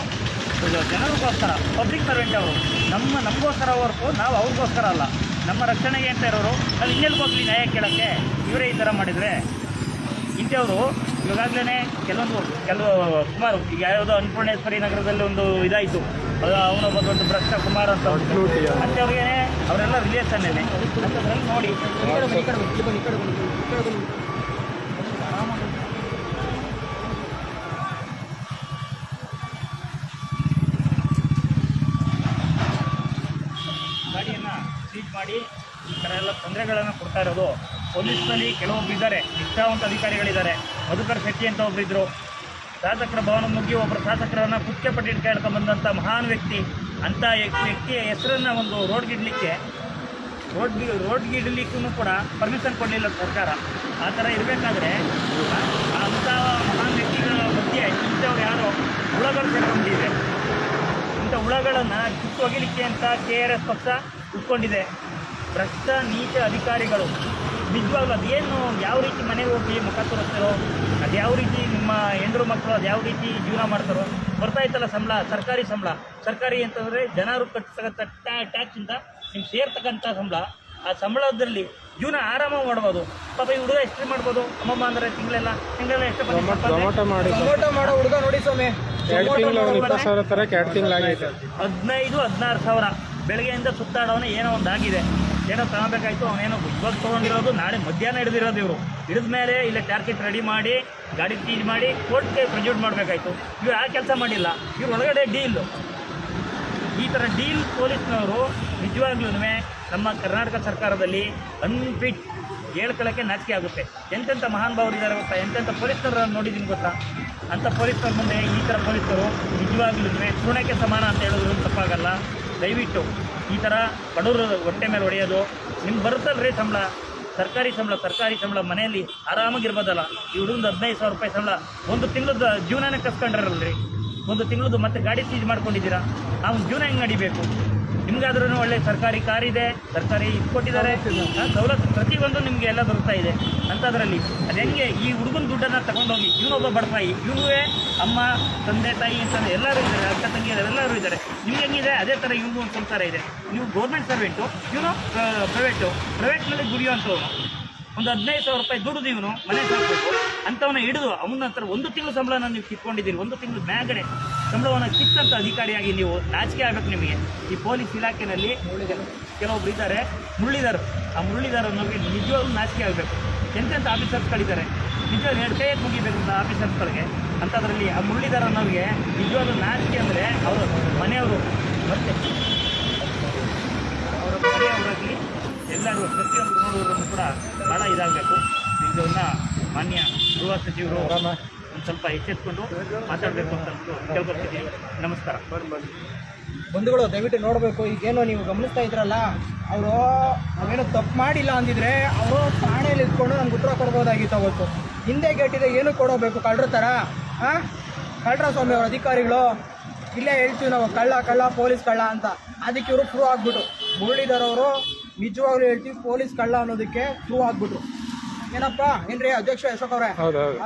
ಜನರಿಗೋಸ್ಕರ ಪಬ್ಲಿಕ್ ಸರ್ವೆಂಟ್ ಅವರು, ನಮ್ಮ, ನಮಗೋಸ್ಕರ ಹೊರತು ನಾವು ಅವ್ರಿಗೋಸ್ಕರ ಅಲ್ಲ. ನಮ್ಮ ರಕ್ಷಣೆಗೆ ಅಂತ ಇರೋರು, ನಾವು ಇನ್ನೆಲ್ಲಿ ಹೋಗ್ಲಿ ನ್ಯಾಯ ಕೇಳೋಕ್ಕೆ. ಇವರೇ ಈ ಥರ ಮಾಡಿದರೆ. ಇಂಥವರು ಇವಾಗಲೇ ಕೆಲವೊಂದು, ಕೆಲವು ಕುಮಾರ್, ಈಗ ಯಾವುದೋ ಅನ್ನಪೂರ್ಣೇಶ್ವರಿ ನಗರದಲ್ಲಿ ಒಂದು ಇದಾಯಿತು. ಅದು ಅವನೊಬ್ಬ ದೊಡ್ಡ ಭ್ರಷ್ಟ ಕುಮಾರ್ ಅಂತ ಅವ್ರಿಗೆ ಅವರೆಲ್ಲ ರಿಲೇಷನ್ನೇ ಅಂಥದ್ರಲ್ಲಿ ನೋಡಿ. ಮಾಡಿ ಈ ಥರ ಎಲ್ಲ ತೊಂದರೆಗಳನ್ನು ಕೊಡ್ತಾ ಇರೋದು. ಪೊಲೀಸ್ನಲ್ಲಿ ಕೆಲವೊಬ್ರು ಇದ್ದಾರೆ. ನಿಷ್ಠಾವಂತ ಅಧಿಕಾರಿಗಳಿದ್ದಾರೆ. ಮಧುಕರ್ ಶೆಟ್ಟಿ ಅಂತ ಒಬ್ರು ಇದ್ದರು ಶಾಸಕರ ಭವನ ಮುಗಿ ಒಬ್ಬರು ಶಾಸಕರನ್ನು ಕುಕ್ಕೆ ಪಟ್ಟಿ ಕೇಳ್ಕೊಂಡು ಬಂದಂಥ ಮಹಾನ್ ವ್ಯಕ್ತಿ. ಅಂಥ ವ್ಯಕ್ತಿಯ ಹೆಸರನ್ನು ಒಂದು ರೋಡ್ಗೆ ಇಡಲಿಕ್ಕೆ ರೋಡ್ ರೋಡ್ ಇಡಲಿಕ್ಕೂ ಕೂಡ ಪರ್ಮಿಷನ್ ಕೊಡಲಿಲ್ಲ ಸರ್ಕಾರ. ಆ ಥರ ಇರಬೇಕಾದ್ರೆ ಅಂಥ ಮಹಾನ್ ವ್ಯಕ್ತಿಗಳ ಮಧ್ಯೆ ಇಂಥವ್ರು ಯಾರೋ ಹುಳಗಳು ಸೇರ್ಕೊಂಡಿದೆ. ಇಂಥ ಹುಳಗಳನ್ನು ಕಿತ್ತು ಒಗಿಲಿಕ್ಕೆ ಅಂತ ಕೆ ಆರ್ ಎಸ್ ಪಕ್ಷ ಉಟ್ಕೊಂಡಿದೆ ಭ್ರಷ್ಟ ನೀಚ ಅಧಿಕಾರಿಗಳು ನಿಜವಾಗ್ಲೂ ಅದೇನು ಯಾವ ರೀತಿ ಮನೆಗೆ ಹೋಗಿ ಮುಖ ತೋರಿಸ್ತಾರೋ ಅದು ಯಾವ ರೀತಿ ನಿಮ್ಮ ಹೆಂಡ್ರು ಮಕ್ಕಳು ಅದು ಯಾವ ರೀತಿ ಜೀವನ ಮಾಡ್ತಾರೋ ಬರ್ತಾ ಇತ್ತಲ್ಲ ಸಂಬಳ ಸರ್ಕಾರಿ ಸಂಬಳ. ಸರ್ಕಾರಿ ಅಂತಂದರೆ ಜನರು ಕಟ್ಟತಕ್ಕಂಥ ಟ್ಯಾಕ್ಸಿಂದ ನಿಮ್ಗೆ ಸೇರ್ತಕ್ಕಂಥ ಸಂಬಳ. ಆ ಸಂಬಳದಲ್ಲಿ ಜೀವನ ಆರಾಮ ಮಾಡ್ಬೋದು. ಪಾಪ ಈ ಹುಡುಗ ಎಷ್ಟು ಮಾಡ್ಬೋದು ಅಮ್ಮಮ್ಮ ಅಂದರೆ ತಿಂಗಳೆಲ್ಲ ತಿಂಗಳೆಲ್ಲ ಎಷ್ಟು ಮಾಡೋ. ಹುಡುಗ ನೋಡಿ ಸ್ವಾಮಿ. ಹದಿನೈದು ಹದಿನಾರು ಸಾವಿರ. ಬೆಳಗ್ಗೆಯಿಂದ ಸುತ್ತಾಡೋನೇ ಏನೋ ಒಂದು ಆಗಿದೆ ಏನೋ ತಗೋಬೇಕಾಯ್ತು ಅವನೇನೋ ಇವಾಗ ತೊಗೊಂಡಿರೋದು, ನಾಳೆ ಮಧ್ಯಾಹ್ನ ಹಿಡಿದಿರೋದು ಇವರು. ಹಿಡಿದ ಮೇಲೆ ಇಲ್ಲೇ ಟಾರ್ಗೆಟ್ ರೆಡಿ ಮಾಡಿ, ಗಾಡಿ ಸೀಜ್ ಮಾಡಿ ಕೋರ್ಟ್ಗೆ ಪ್ರೊಡ್ಯೂಟ್ ಮಾಡಬೇಕಾಯ್ತು. ಇವ್ರು ಆ ಕೆಲಸ ಮಾಡಿಲ್ಲ. ಇವ್ರು ಒಳಗಡೆ ಡೀಲ್ ಈ ಥರ ಡೀಲ್ ಪೊಲೀಸ್ನವರು ನಿಜವಾಗ್ಲೂ ನಮ್ಮ ಕರ್ನಾಟಕ ಸರ್ಕಾರದಲ್ಲಿ ಅನ್ಫಿಟ್ ಹೇಳ್ಕೊಳ್ಳೋಕ್ಕೆ ನಾಚಿಕೆ ಆಗುತ್ತೆ. ಎಂತೆಂಥ ಮಹಾನ್ ಭಾವರಿದ್ದಾರೆ ಗೊತ್ತಾ? ಎಂತೆಂಥ ಪೊಲೀಸ್ನವ್ರನ್ನ ನೋಡಿದ್ದೀನಿ ಗೊತ್ತಾ? ಅಂಥ ಪೊಲೀಸ್ನವ್ರ ಮುಂದೆ ಈ ಥರ ಪೊಲೀಸರು ನಿಜವಾಗ್ಲೂ ಪುಣ್ಯಕ್ಕೆ ಸಮಾನ ಅಂತ ಹೇಳಿದ್ರು ತಪ್ಪಾಗಲ್ಲ ದಯವಿಟ್ಟು ಈ ಥರ ಬಡವರು ಹೊಟ್ಟೆ ಮೇಲೆ ಹೊಡೆಯೋದು. ನಿಮ್ಗೆ ಬರುತ್ತಲ್ರಿ ಸಂಬಳ? ಸರ್ಕಾರಿ ಸಂಬಳ ಸರ್ಕಾರಿ ಸಂಬಳ ಮನೆಯಲ್ಲಿ ಆರಾಮಾಗಿರ್ಬೋದಲ್ಲ? ಈ ಹುಡುಗಂದು ಹದಿನೈದು ಸಾವಿರ ರೂಪಾಯಿ ಸಂಬಳ. ಒಂದು ತಿಂಗಳದ ಜೀವನನೇ ರೀ ಒಂದು ತಿಂಗಳದ್ದು ಮತ್ತೆ ಗಾಡಿ ಸೀಜ್ ಮಾಡ್ಕೊಂಡಿದ್ದೀರಾ? ಆ ಜೀವನ ಹೆಂಗೆ ನಡಿಬೇಕು? ನಿಮ್ಗಾದ್ರೂ ಒಳ್ಳೆ ಸರ್ಕಾರಿ ಕಾರ್ ಇದೆ, ಸರ್ಕಾರಿ ಇದು ಕೊಟ್ಟಿದ್ದಾರೆ. ಸೌಲತ್ತು ಪ್ರತಿಯೊಂದು ನಿಮಗೆ ಎಲ್ಲ ದೊರಕ್ತಾ ಇದೆ ಅಂಥದ್ರಲ್ಲಿ ಅದು ಹೆಂಗೆ? ಈ ಹುಡುಗನ ದುಡ್ಡನ್ನು ತಗೊಂಡೋಗಿ ಇವನೊಬ್ಬ ಬಡಪಾಯಿ, ಇವನುವೇ ಅಮ್ಮ, ತಂದೆ, ತಾಯಿ ಅಂತ ಎಲ್ಲರೂ ಇದ್ದಾರೆ, ಅಕ್ಕ, ತಂಗಿ ಎಲ್ಲರೂ ಇದ್ದಾರೆ. ನಿಮ್ಗೆ ಹೆಂಗಿದೆ? ಅದೇ ಥರ ಇವನು ಒಂದು ಸಂಸಾರ ಇದೆ. ನೀವು ಗೌರ್ಮೆಂಟ್ ಸರ್ವೆಂಟು ಇವನು ಪ್ರೈವೇಟು ಪ್ರೈವೇಟ್ನಲ್ಲಿ ದುಡಿಯುವಂಥವ್ನು ಒಂದು ಹದಿನೈದು ಸಾವಿರ ರೂಪಾಯಿ ದುಡಿದು ಇವನು ಮನೆ ಸಾಕಬೇಕು. ಅಂಥವನ್ನ ಹಿಡಿದು ಅವನ ಹತ್ರ ಒಂದು ತಿಂಗಳು ಸಂಬಳನ ನೀವು ಕಿತ್ಕೊಂಡಿದ್ದೀರಿ. ಒಂದು ತಿಂಗಳು ಮ್ಯಾಗಡೆ ಸಂಬಳವನ್ನು ಕಿತ್ತಂಥ ಅಧಿಕಾರಿಯಾಗಿ ನೀವು ನಾಚಿಕೆ ಆಗಬೇಕು ನಿಮಗೆ. ಈ ಪೊಲೀಸ್ ಇಲಾಖೆಯಲ್ಲಿ ಕೆಲವೊಬ್ರು ಇದ್ದಾರೆ. ಮುರಳೀಧರ್. ಆ ಮುರಳಿದಾರ ನಮಗೆ ನಿಜವಾಗ್ಲೂ ನಾಚಿಕೆ ಆಗಬೇಕು. ಎಂತೆಂಥ ಆಫೀಸರ್ಸ್ಗಳಿದ್ದಾರೆ ನಿಜ ಎರಡು ಕೈ ಮುಗಿಬೇಕು ಅಂತ ಆಫೀಸರ್ಸ್ಗಳಿಗೆ ಅಂಥದ್ರಲ್ಲಿ ಆ ಮುರಳೀಧರ್ ನಮಗೆ ನಿಜವಾಗ್ಲೂ ನಾಚಿಕೆ ಅಂದರೆ ಅವರು ಮನೆಯವರು ಮತ್ತೆ ಅವರ ಎಲ್ಲರೂ ಪ್ರತಿಯೊಂದು ನೋಡುವವರನ್ನು ಕೂಡ ಭಾಳ ಇದಾಗಬೇಕು. ಇದನ್ನು ಮಾನ್ಯ ಗೃಹ ಸಚಿವರು ಒಂದು ಸ್ವಲ್ಪ ಎಚ್ಚೆತ್ಕೊಂಡು ಮಾತಾಡಬೇಕು ಅಂತ ಕೇಳ್ಕೊಳ್ತಿದ್ದೀವಿ ನಮಸ್ಕಾರ. ಬಂಧುಗಳು, ದಯವಿಟ್ಟು ನೋಡಬೇಕು. ಈಗೇನು ನೀವು ಗಮನಿಸ್ತಾ ಇದ್ರಲ್ಲ, ಅವರು ಏನೋ ತಪ್ಪು ಮಾಡಿಲ್ಲ ಅಂದಿದ್ರೆ ಅವರು ಠಾಣೆಯಲ್ಲಿ ಇಟ್ಕೊಂಡು ನಮ್ಗೆ ಉತ್ತರ ಕೊಡ್ಬೋದಾಗಿತ್ತು ಅವತ್ತು. ಹಿಂದೆ ಗೇಟಿದೆ ಏನು ಕೊಡೋಬೇಕು? ಕಳ್ಳರ ಥರ ಹಾಂ ಕಳ್ಳರ ಸ್ವಾಮಿ ಅವ್ರ ಅಧಿಕಾರಿಗಳು, ಇಲ್ಲೇ ಹೇಳ್ತೀವಿ ನಾವು, ಕಳ್ಳ ಕಳ್ಳ, ಪೊಲೀಸ್ ಕಳ್ಳ ಅಂತ. ಅದಕ್ಕೆ ಇವರು ಪ್ರೂವ್ ಆಗ್ಬಿಟ್ಟು. ಮುರಳೀಧರ್ ನಿಜವಾಗ್ಲೂ ಹೇಳ್ತೀವಿ ಪೊಲೀಸ್ ಕಳ್ಳ ಅನ್ನೋದಕ್ಕೆ ಥ್ರೂ ಆಗ್ಬಿಟ್ರು. ಏನಪ್ಪ? ಏನ್ರಿ ಅಧ್ಯಕ್ಷ ಅಶೋಕ್ ಅವರೇ?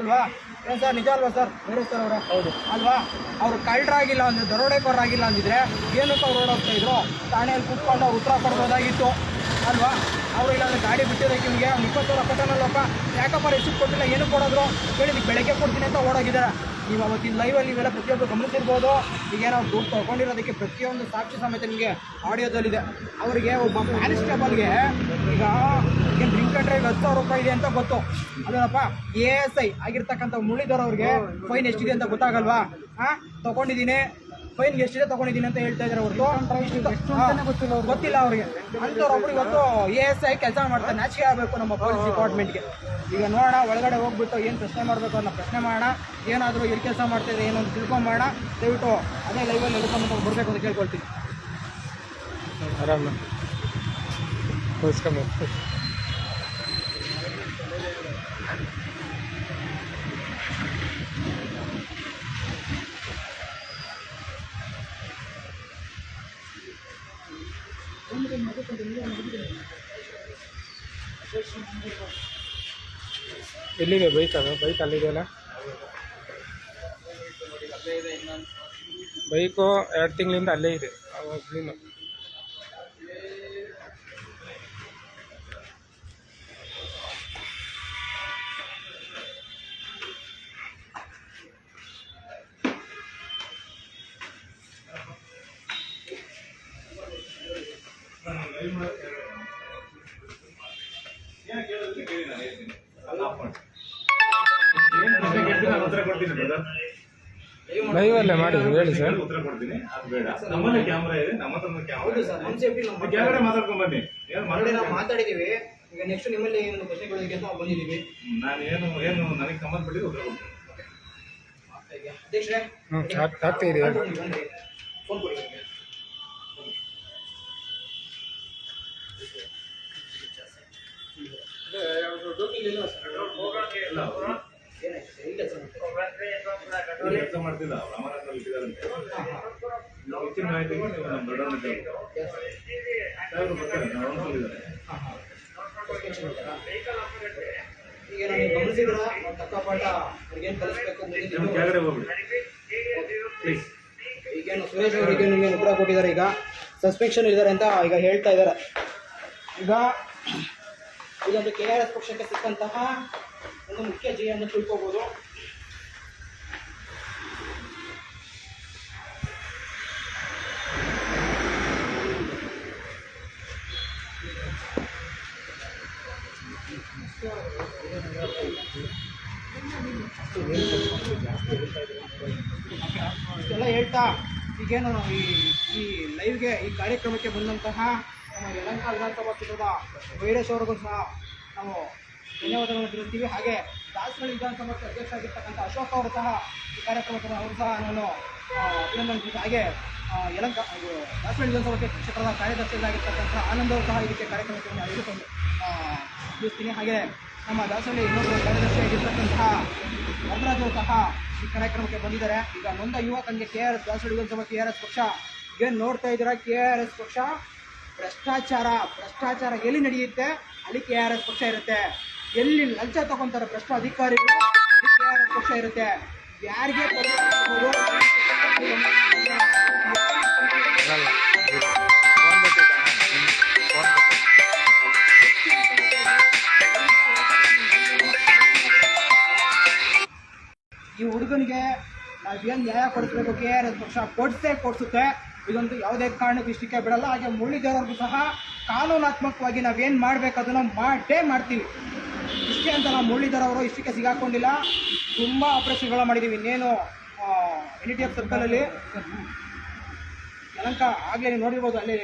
ಅಲ್ವಾ? ಏನ್ ಸರ್ ನಿಜ ಅಲ್ವಾ ಸರ್? ಸರ್ ಅವರೇ? ಹೌದು. ಅಲ್ವಾ? ಅವ್ರು ಕಳ್ಳರಾಗಿಲ್ಲ ಅಂದ್ರೆ ದರೋಡೆಕೋರಾಗಿಲ್ಲ ಅಂದಿದ್ರೆ ಏನಕ್ಕೆ ಅವ್ರು ಓಡೋಗ್ತಾ ಇದ್ರು? ಠಾಣೆಯಲ್ಲಿ ಕೂತ್ಕೊಂಡು ಅವ್ರು ಉತ್ತರ ಕೊಡ್ಬೋದಾಗಿತ್ತು. ಅಲ್ವಾ? ಅವರು ಇಲ್ಲಾಂದ್ರೆ ಗಾಡಿ ಬಿಟ್ಟಿದ್ದಕ್ಕೆ ನಿಮಗೆ ಇಪ್ಪತ್ತು ಸಾವಿರ ಕೊಟ್ಟನಲ್ಲಪ್ಪ? ಯಾಕಪ್ಪ ರಿಸಿಪ್ಟ್ ಕೊಟ್ಟಿಲ್ಲ? ಏನು ಕೊಡೋದ್ರು? ಹೇಳಿದ್ ಬೆಳಗ್ಗೆ ಕೊಡ್ತೀನಿ ಅಂತ ಓಡೋಗಿದ್ದಾರೆ. ನೀವು ಅವತ್ತಿನ ಲೈವಲ್ಲಿ ಇವೆಲ್ಲ ಪ್ರತಿಯೊಬ್ಬರು ಗಮನಿಸಿರ್ಬೋದು. ಈಗ ನಾವು ದುಡ್ಡು ತೊಗೊಂಡಿರೋದಕ್ಕೆ ಪ್ರತಿಯೊಂದು ಸಾಕ್ಷಿ ಸಮೇತ ನಿಮಗೆ ಆಡಿಯೋದಲ್ಲಿದೆ. ಅವರಿಗೆ ಒಬ್ಬ ಕಾನ್ಸ್ಟೇಬಲ್ಗೆ ಈಗ ಏನು ಡ್ರಿಂಕ್ ಅಂಡ್ ಡ್ರೈವ್ ಹತ್ತು ಸಾವಿರ ರೂಪಾಯಿ ಇದೆ ಅಂತ ಗೊತ್ತು. ಅದೇನಪ್ಪ? ಎ ಎಸ್ ಐ ಆಗಿರ್ತಕ್ಕಂಥ ಮುರಳೀಧರ್ ಅವ್ರಿಗೆ ಫೈನ್ ಎಷ್ಟಿದೆ ಅಂತ ಗೊತ್ತಾಗಲ್ವಾ? ಹಾಂ ತೊಗೊಂಡಿದ್ದೀನಿ. ಫೈನ್ ಎಷ್ಟಿದೆ ತಗೊಂಡಿದ್ದೀನಿ ಅಂತ ಹೇಳ್ತಾ ಇದ್ದಾರೆ ಹೊರತು ಗೊತ್ತಿಲ್ಲ ಗೊತ್ತಿಲ್ಲ ಅವ್ರಿಗೆ. ಅಂಥವ್ರೊಬ್ರು ಇವತ್ತು ಎ ಎಸ್ ಐ ಕೆಲಸ ಮಾಡ್ತಾರೆ ನಾಚಿಕೆ ಆಗಬೇಕು ನಮ್ಮ ಪೊಲೀಸ್ ಡಿಪಾರ್ಟ್ಮೆಂಟ್ಗೆ ಈಗ ನೋಡೋಣ ಒಳಗಡೆ ಹೋಗ್ಬಿಟ್ಟು ಏನು ಪ್ರಶ್ನೆ ಮಾಡಬೇಕು ಅನ್ನೋ ಪ್ರಶ್ನೆ ಮಾಡೋಣ ಏನಾದರೂ ಎಲ್ಲಿ ಕೆಲಸ ಮಾಡ್ತಿದ್ರೆ ಏನೋ ಅಂತ ತಿಳ್ಕೊಂಬೋಣ ದಯವಿಟ್ಟು ಅದೇ ಲೈವಲ್ಲಿ ಎಳ್ಕೊಂಬಿಟ್ಟು ಬರಬೇಕು ಅಂತ ಕೇಳ್ಕೊಳ್ತೀನಿ. ಆರಾಮ. ಎಲ್ಲಿದೆ ಬೈಕ್ ಅದು ಬೈಕ್ ಅಲ್ಲಿದೆಯಲ್ಲ? ಬೈಕು ಎರಡು ತಿಂಗಳಿಂದ ಅಲ್ಲೇ ಇದೆ. ಅವಾಗ್ಲಿಂದ ಲೈವಲ್ಲೇ ಮಾಡಿ ಹೇಳಿ ಸರ್. ಉತ್ತರ ಕೊಡ್ತೀನಿ ಅದು ಬೇಡ. ನಮ್ಮಲ್ಲಿ ಕ್ಯಾಮ್ರಾ ಇದೆ ನಮ್ಮ ಹತ್ರ ಕ್ಯಾಮ್ರಾ ಕೆಳಗಡೆ ಮಾತಾಡ್ಕೊಂಡು ಬನ್ನಿ. ಏನು ನಾವು ಈಗ ನೆಕ್ಸ್ಟ್ ನಿಮ್ಮಲ್ಲಿ ಏನು ನಾವು ಬಂದಿದ್ದೀವಿ. ನಾನು ಏನು ಏನು ನನಗೆ ಸಂಬಂಧಪಟ್ಟಿದ್ದು ಉತ್ತರ ಕೊಡ್ತೀನಿ. ಅಧ್ಯಕ್ಷರೇ ಹ್ಞೂ ಆಗ್ತಾ ಇದೆ ಫೋನ್ ಕೊಡಿ ನಾವು? ಈಗ ಕಲಿಸ್ಬೇಕು ಪ್ಲೀಸ್ ಈಗೇನು ಸುರೇಶ್ ಅವರಿಗೆ ನಿಮಗೆ ಉತ್ತರ ಕೊಟ್ಟಿದ್ದಾರೆ ಈಗ ಸಸ್ಪೆನ್ಷನ್ ಇದ್ದಾರೆ ಅಂತ ಈಗ ಹೇಳ್ತಾ ಇದ್ದಾರೆ ಈಗ ಇದೊಂದು ಕೆ ಆರ್ ಎಸ್ ಪಕ್ಷಕ್ಕೆ ಸಿಕ್ಕಂತಹ ಒಂದು ಮುಖ್ಯ ಜಯ ತಿಳ್ಕೋಬೋದು ತಿಳ್ಕೊಬೋದು. ಇಷ್ಟೆಲ್ಲ ಹೇಳ್ತಾ ಈಗೇನು ಈ ಈ ಲೈವ್ಗೆ ಈ ಕಾರ್ಯಕ್ರಮಕ್ಕೆ ಬಂದಂತಹ ನಮ್ಮ ಯಲಂಕ ವಿಧಾನಸಭಾ ಕ್ಷೇತ್ರದ ವೈರೇಶ್ ಅವರಿಗೂ ಸಹ ನಾವು ಧನ್ಯವಾದಗಳನ್ನು ತಿಳಿಸ್ತೀವಿ. ಹಾಗೆ ದಾಸರಳ್ಳಿ ವಿಧಾನಸಭಾ ಅಧ್ಯಕ್ಷ ಆಗಿರ್ತಕ್ಕಂಥ ಅಶೋಕ್ ಅವರು ಸಹ ಈ ಕಾರ್ಯಕ್ರಮಕ್ಕೆ ಅವರು ಸಹ ನಾನು ಅಭಿನಂದನೆ ಹಾಗೆ ಯಲಂಕ ದಾಸರಳ್ಳಿ ವಿಧಾನಸಭಾ ಕ್ಷೇತ್ರದ ಕಾರ್ಯದರ್ಶಿಯಾಗಿರ್ತಕ್ಕಂಥ ಆನಂದ್ ಅವರು ಸಹ ಇದಕ್ಕೆ ಕಾರ್ಯಕ್ರಮಕ್ಕೆ ನಾನು ತಿಳಿಸ್ಕೊಂಡು ಆ, ತಿಳಿಸ್ತೀನಿ ಹಾಗೆ ನಮ್ಮ ದಾಸರಳ್ಳಿ ಇನ್ನೊಬ್ಬರು ಕಾರ್ಯದರ್ಶಿಯಾಗಿರ್ತಕ್ಕಂತಹ ವರದರಾಜ್ ಸಹ ಈ ಕಾರ್ಯಕ್ರಮಕ್ಕೆ ಬಂದಿದ್ದಾರೆ. ಈಗ ನೊಂದ ಯುವಕನಿಗೆ ಕೆ ಆರ್ ಎಸ್ ದಾಸರಳ್ಳಿ ವಿಧಾನಸಭಾ ಕೆ ಆರ್ ಎಸ್ ಪಕ್ಷ. ಏನು ನೋಡ್ತಾ ಇದ್ದೀರಾ? ಕೆ ಆರ್ ಎಸ್ ಪಕ್ಷ ಭ್ರಷ್ಟಾಚಾರ ಭ್ರಷ್ಟಾಚಾರ ಎಲ್ಲಿ ನಡೆಯುತ್ತೆ? ಅಲ್ಲಿ ಕೆ ಆರ್ ಎಸ್ ಪಕ್ಷ ಇರುತ್ತೆ? ಎಲ್ಲಿ ಲಂಚ ತಗೊಂತಾರೆ ಭ್ರಷ್ಟ ಅಧಿಕಾರಿಗಳು ಅಲ್ಲಿ ಕೆ ಆರ್ ಎಸ್ ಪಕ್ಷ ಇರುತ್ತೆ? ಯಾರಿಗೆ? ಈ ಹುಡುಗನಿಗೆ ನಾವೇನು ನ್ಯಾಯ ಕೊಡಿಸ್ಬೇಕು ಕೆ ಆರ್ ಎಸ್ ಪಕ್ಷ ಕೊಡಿಸೇ ಕೊಡಿಸುತ್ತೆ? ಇದೊಂದು ಯಾವುದೇ ಕಾರಣಕ್ಕೂ ಇಷ್ಟಕ್ಕೆ ಬಿಡಲ್ಲ. ಹಾಗೆ ಮುರಳೀಧರವ್ರಿಗೂ ಸಹ ಕಾನೂನಾತ್ಮಕವಾಗಿ ನಾವೇನು ಮಾಡಬೇಕು ಅದನ್ನು ಮಾಡೇ ಮಾಡ್ತೀವಿ. ಇಷ್ಟೇ ಅಂತ ನಾವು ಮುರಳೀಧರ್ ಅವರು ಇಷ್ಟಕ್ಕೆ ಸಿಗಾಕೊಂಡಿಲ್ಲ. ತುಂಬ ಆಪರೇಷನ್ಗಳ ಮಾಡಿದ್ದೀವಿ ಇನ್ನೇನು ಎನ್ ಟಿ ಎಫ್ ಸರ್ಕಲಲ್ಲಿ ಯಲಂಕ ಆಗಲೇ ನೀವು ನೋಡಿರ್ಬೋದು, ಅಲ್ಲಿ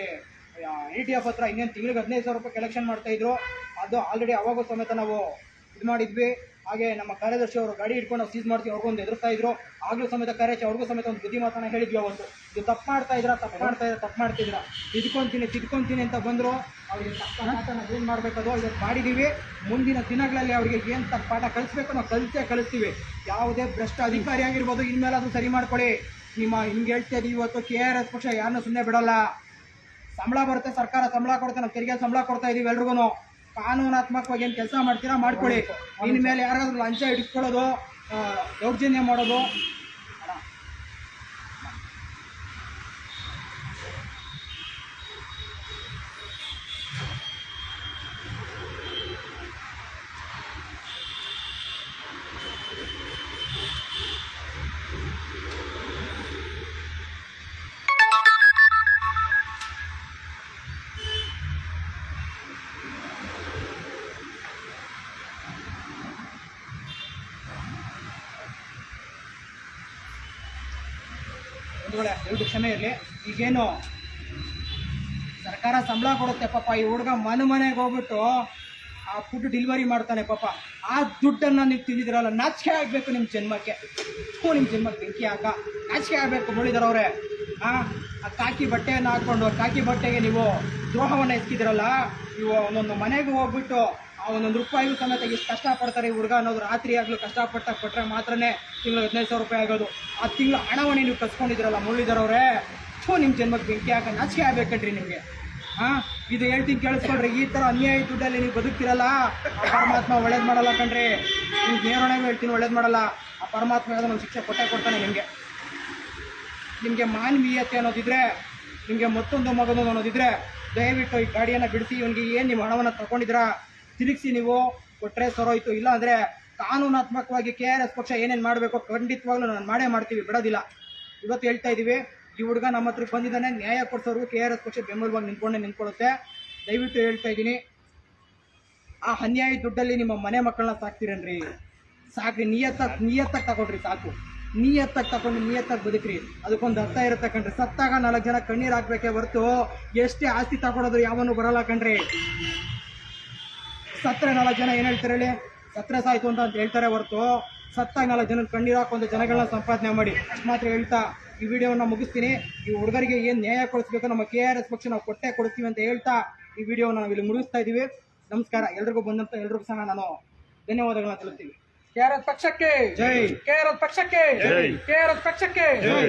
ಎನ್ ಟಿ ಎಫ್ ಹತ್ರ ಇನ್ನೇನು ತಿಂಗಳಿಗೆ ಹದಿನೈದು ಸಾವಿರ ರೂಪಾಯಿ ಕಲೆಕ್ಷನ್ ಮಾಡ್ತಾಯಿದ್ರು ಅದು ಆಲ್ರೆಡಿ ಅವಾಗೂ ಸಮೇತ ನಾವು ಇದು ಮಾಡಿದ್ವಿ. ಹಾಗೆ ನಮ್ಮ ಕಾರ್ಯದರ್ಶಿ ಅವರು ಗಾಡಿ ನಾವು ಸೀಸ್ ಮಾಡ್ತೀವಿ ಅವ್ರಿಗೊಂದು ಎದುರಿಸ್ತಾ ಇದ್ರು. ಆಗಲೂ ಸಮೇತ ಕಾರ್ಯಚಿ ಅವ್ರಿಗೂ ಸಮೇತ ಒಂದು ಬುದ್ಧಿ ಮಾತನ್ನ ಹೇಳಿದ್ವಿ ಅವತ್ತು. ಇದು ತಪ್ಪು ಮಾಡ್ತಾ ಇದ್ರ, ತಪ್ಪು ಮಾಡ್ತಾ ಇದ್ರ, ತಪ್ಪು ಮಾಡ್ತಿದ್ರ? ತಿದ್ಕೊಂತೀನಿ ತಿದ್ಕೊಂತೀನಿ ಅಂತ ಬಂದರು. ಅವ್ರಿಗೆ ತಕ್ಕ ಮಾತನ್ನ ಏನು ಮಾಡಬೇಕದು ಇವತ್ತು ಮಾಡಿದ್ದೀವಿ ಮುಂದಿನ ದಿನಗಳಲ್ಲಿ ಅವರಿಗೆ ಏನು ತಪ್ಪು ಪಾಠ ಕಲಿಸ್ಬೇಕು ನಾವು ಕಲಿಸೇ ಕಲಿಸ್ತೀವಿ. ಯಾವುದೇ ಭ್ರಷ್ಟ ಅಧಿಕಾರಿ ಆಗಿರ್ಬೋದು ಅದು ಸರಿ ಮಾಡ್ಕೊಳ್ಳಿ. ನಿಮ್ಮ, ಹಿಂಗೆ ಹೇಳ್ತಾ ಇವತ್ತು, ಕೆ ಆರ್ ಎಸ್ ಪಕ್ಷ ಯಾರನ್ನೂ ಸುಮ್ಮನೆ ಬಿಡೋಲ್ಲ. ಸಂಬಳ ಬರುತ್ತೆ, ಸರ್ಕಾರ ಸಂಬಳ ಕೊಡುತ್ತೆ, ನಾವು ತೆರಿಗೆ ಸಂಬಳ ಕೊಡ್ತಾ ಇದೀವಿ ಎಲ್ರಿಗೂ ಕಾನೂನಾತ್ಮಕವಾಗಿ ಏನು ಕೆಲಸ ಮಾಡ್ತೀರಾ ಮಾಡ್ಕೊಳ್ಳಿ. ಇನ್ಮೇಲೆ ಯಾರಾದರೂ ಲಂಚ ಹಿಡಿಸ್ಕೊಳ್ಳೋದು ದೌರ್ಜನ್ಯ ಮಾಡೋದು ಒಂದು ವೇಳೆ ದಯವಿಟ್ಟು ಕ್ಷಮೆ ಇರಲಿ ಈಗೇನು ಸರ್ಕಾರ ಸಂಬಳ ಕೊಡುತ್ತೆ ಪಾಪ, ಈ ಹುಡುಗ ಮನೆ ಮನೆಗೆ ಹೋಗ್ಬಿಟ್ಟು ಆ ಫುಡ್ ಡೆಲಿವರಿ ಮಾಡ್ತಾನೆ ಪಾಪ. ಆ ದುಡ್ಡನ್ನು ನೀವು ತಿಂದಿದ್ದೀರಲ್ಲ, ನಾಚಿಕೆ ಆಗಬೇಕು ನಿಮ್ಮ ಜನ್ಮಕ್ಕೆ. ಹ್ಞೂ ನಿಮ್ಮ ಜನ್ಮಕ್ಕೆ ಬೆಂಕಿ ಹಾಕ. ನಾಚಿಕೆ ಆಗಬೇಕು ಅವರೇ. ಆ ಆ ಕಾಕಿ ಬಟ್ಟೆಯನ್ನು ಹಾಕ್ಕೊಂಡು ಕಾಕಿ ಬಟ್ಟೆಗೆ ನೀವು ದ್ರೋಹವನ್ನು ಎಸ್ಕಿದಿರಲ್ಲ ನೀವು ಒಂದೊಂದು ಮನೆಗೆ ಹೋಗ್ಬಿಟ್ಟು ಒಂದೊಂದು ರೂಪಾಯಿಗೂ ಸಮೇತ ಎಷ್ಟು ಕಷ್ಟಪಡ್ತಾರೆ ಈ ಹುಡುಗ ಅನ್ನೋದು ರಾತ್ರಿ ಆಗಲೂ ಕಷ್ಟಪಟ್ಟ ಕೊಟ್ಟರೆ ಮಾತ್ರನೇ ತಿಂಗಳು ಹದಿನೈದು ಸಾವಿರ ರೂಪಾಯಿ ಆಗೋದು. ಆ ತಿಂಗಳು ಹಣವನ್ನೇ ನೀವು ಕಸ್ಕೊಂಡಿದ್ದೀರಲ್ಲ ಅವರೇ? ಥೂ ನಿಮ್ಮ ಜನ್ಮಕ್ಕೆ ಬೆಂಕಿ ಹಾಕ ನಾಚಿಕೆ ಆಗ್ಬೇಕನ್ರಿ ನಿಮಗೆ. ಹಾಂ? ಇದು ಹೇಳ್ತೀನಿ ಕೇಳಿಸ್ಕೊಳ್ರಿ, ಈ ಥರ ಅನ್ಯಾಯ ದುಡ್ಡಲ್ಲಿ ನೀವು ಬದುಕ್ತಿರಲ್ಲ, ಆ ಪರಮಾತ್ಮ ಒಳ್ಳೇದು ಮಾಡಲ್ಲ ಕಣ್ರಿ. ನೀವು ನೇರೊಣಗೂ ಹೇಳ್ತೀನಿ ಒಳ್ಳೇದು ಮಾಡಲ್ಲ, ಆ ಪರಮಾತ್ಮ ಯಾವುದೋ ಒಂದು ಶಿಕ್ಷೆ ಕೊಟ್ಟೆ ಕೊಡ್ತಾನೆ ನಿಮಗೆ. ನಿಮಗೆ ಮಾನವೀಯತೆ ಅನ್ನೋದಿದ್ರೆ, ನಿಮಗೆ ಮತ್ತೊಂದು ಮಗನೋದು ಅನ್ನೋದಿದ್ರೆ, ದಯವಿಟ್ಟು ಈ ಗಾಡಿಯನ್ನು ಬಿಡಿಸಿ, ಇವನಿಗೆ ಏನು ನಿಮ್ಮ ಹಣವನ್ನು ತಗೊಂಡಿದ್ದೀರಾ? ತಿರುಗಿಸಿ ನೀವು ಕೊಟ್ಟರೆ ಸರೋಯ್ತು. ಇಲ್ಲ ಅಂದರೆ ಕಾನೂನಾತ್ಮಕವಾಗಿ ಕೆ ಆರ್ ಎಸ್ ಪಕ್ಷ ಏನೇನು ಮಾಡಬೇಕು ಖಂಡಿತವಾಗ್ಲೂ ನಾನು ಮಾಡೇ ಮಾಡ್ತೀವಿ, ಬಿಡೋದಿಲ್ಲ. ಇವತ್ತು ಹೇಳ್ತಾ ಇದ್ದೀವಿ ಈ ಹುಡುಗ ನಮ್ಮ ಹತ್ರ ಬಂದಿದ್ದಾನೆ, ನ್ಯಾಯ ಕೊಡ್ಸೋರು ಕೆ ಆರ್ ಎಸ್ ಪಕ್ಷ ಬೆಂಬಲವಾಗಿ ನಿಂತ್ಕೊಂಡೆ ನಿಂತ್ಕೊಳ್ಳುತ್ತೆ. ದಯವಿಟ್ಟು ಹೇಳ್ತಾ ಇದ್ದೀನಿ ಆ ಅನ್ಯಾಯ ದುಡ್ಡಲ್ಲಿ ನಿಮ್ಮ ಮನೆ ಮಕ್ಕಳನ್ನ ಸಾಕ್ತೀರನ್ರಿ? ಸಾಕ್ರಿ ನಿಯತ್ತಾಗಿ ನಿಯತ್ತಾಗಿ ತಗೊಳ್ರಿ, ಸಾಕು. ನಿಯತ್ತಾಗಿ ತಗೊಂಡು ನಿಯತ್ತಾಗಿ ಬದುಕ್ರಿ. ಅದಕ್ಕೊಂದು ಅರ್ಥ ಇರುತ್ತೆ ಕಣ್ರಿ. ಸತ್ತಾಗ ನಾಲ್ಕು ಜನ ಕಣ್ಣೀರು ಹಾಕ್ಬೇಕೇ ಹೊರತು ಎಷ್ಟೇ ಆಸ್ತಿ ತಗೊಳೋದ್ರು ಯಾವನು ಬರಲ್ಲ ಕಣ್ರಿ. ಸತ್ತರೆ ನಾಲ್ಕು ಜನ ಏನು ಹೇಳ್ತಾರೆ ಹೇಳಿ ಸತ್ತರೆ ಸಾಯ್ತು ಅಂತ ಅಂತ ಹೇಳ್ತಾರೆ ಹೊರತು ಸತ್ತಾಗ ನಾಲ್ಕು ಜನ ಕಣ್ಣೀರು ಹಾಕೊಂಡು ಜನಗಳನ್ನ ಸಂಪಾದನೆ ಮಾಡಿ. ಅಷ್ಟು ಮಾತ್ರ ಹೇಳ್ತಾ ಈ ವಿಡಿಯೋವನ್ನು ಮುಗಿಸ್ತೀನಿ. ಈ ಹುಡುಗರಿಗೆ ಏನು ನ್ಯಾಯ ಕೊಡಿಸ್ಬೇಕು ನಮ್ಮ ಕೆ ಆರ್ ಎಸ್ ಪಕ್ಷ ನಾವು ಕೊಟ್ಟೆ ಕೊಡ್ತೀವಿ ಅಂತ ಹೇಳ್ತಾ ಈ ವಿಡಿಯೋನ ನಾವು ಇಲ್ಲಿ ಮುಗಿಸ್ತಾ ಇದ್ದೀವಿ ನಮಸ್ಕಾರ. ಎಲ್ರಿಗೂ ಬಂದಂತ ಎಲ್ರಿಗೂ ಸಹ ನಾನು ಧನ್ಯವಾದಗಳನ್ನ ತಿಳಿಸ್ತೀವಿ ಕೆ ಆರ್ ಎಸ್ ಪಕ್ಷಕ್ಕೆ. ಜೈ. ಕೆ ಆರ್ ಎಸ್ ಪಕ್ಷಕ್ಕೆ. ಜೈ. ಕೆ ಆರ್ ಎಸ್ ಪಕ್ಷಕ್ಕೆ. ಜೈ.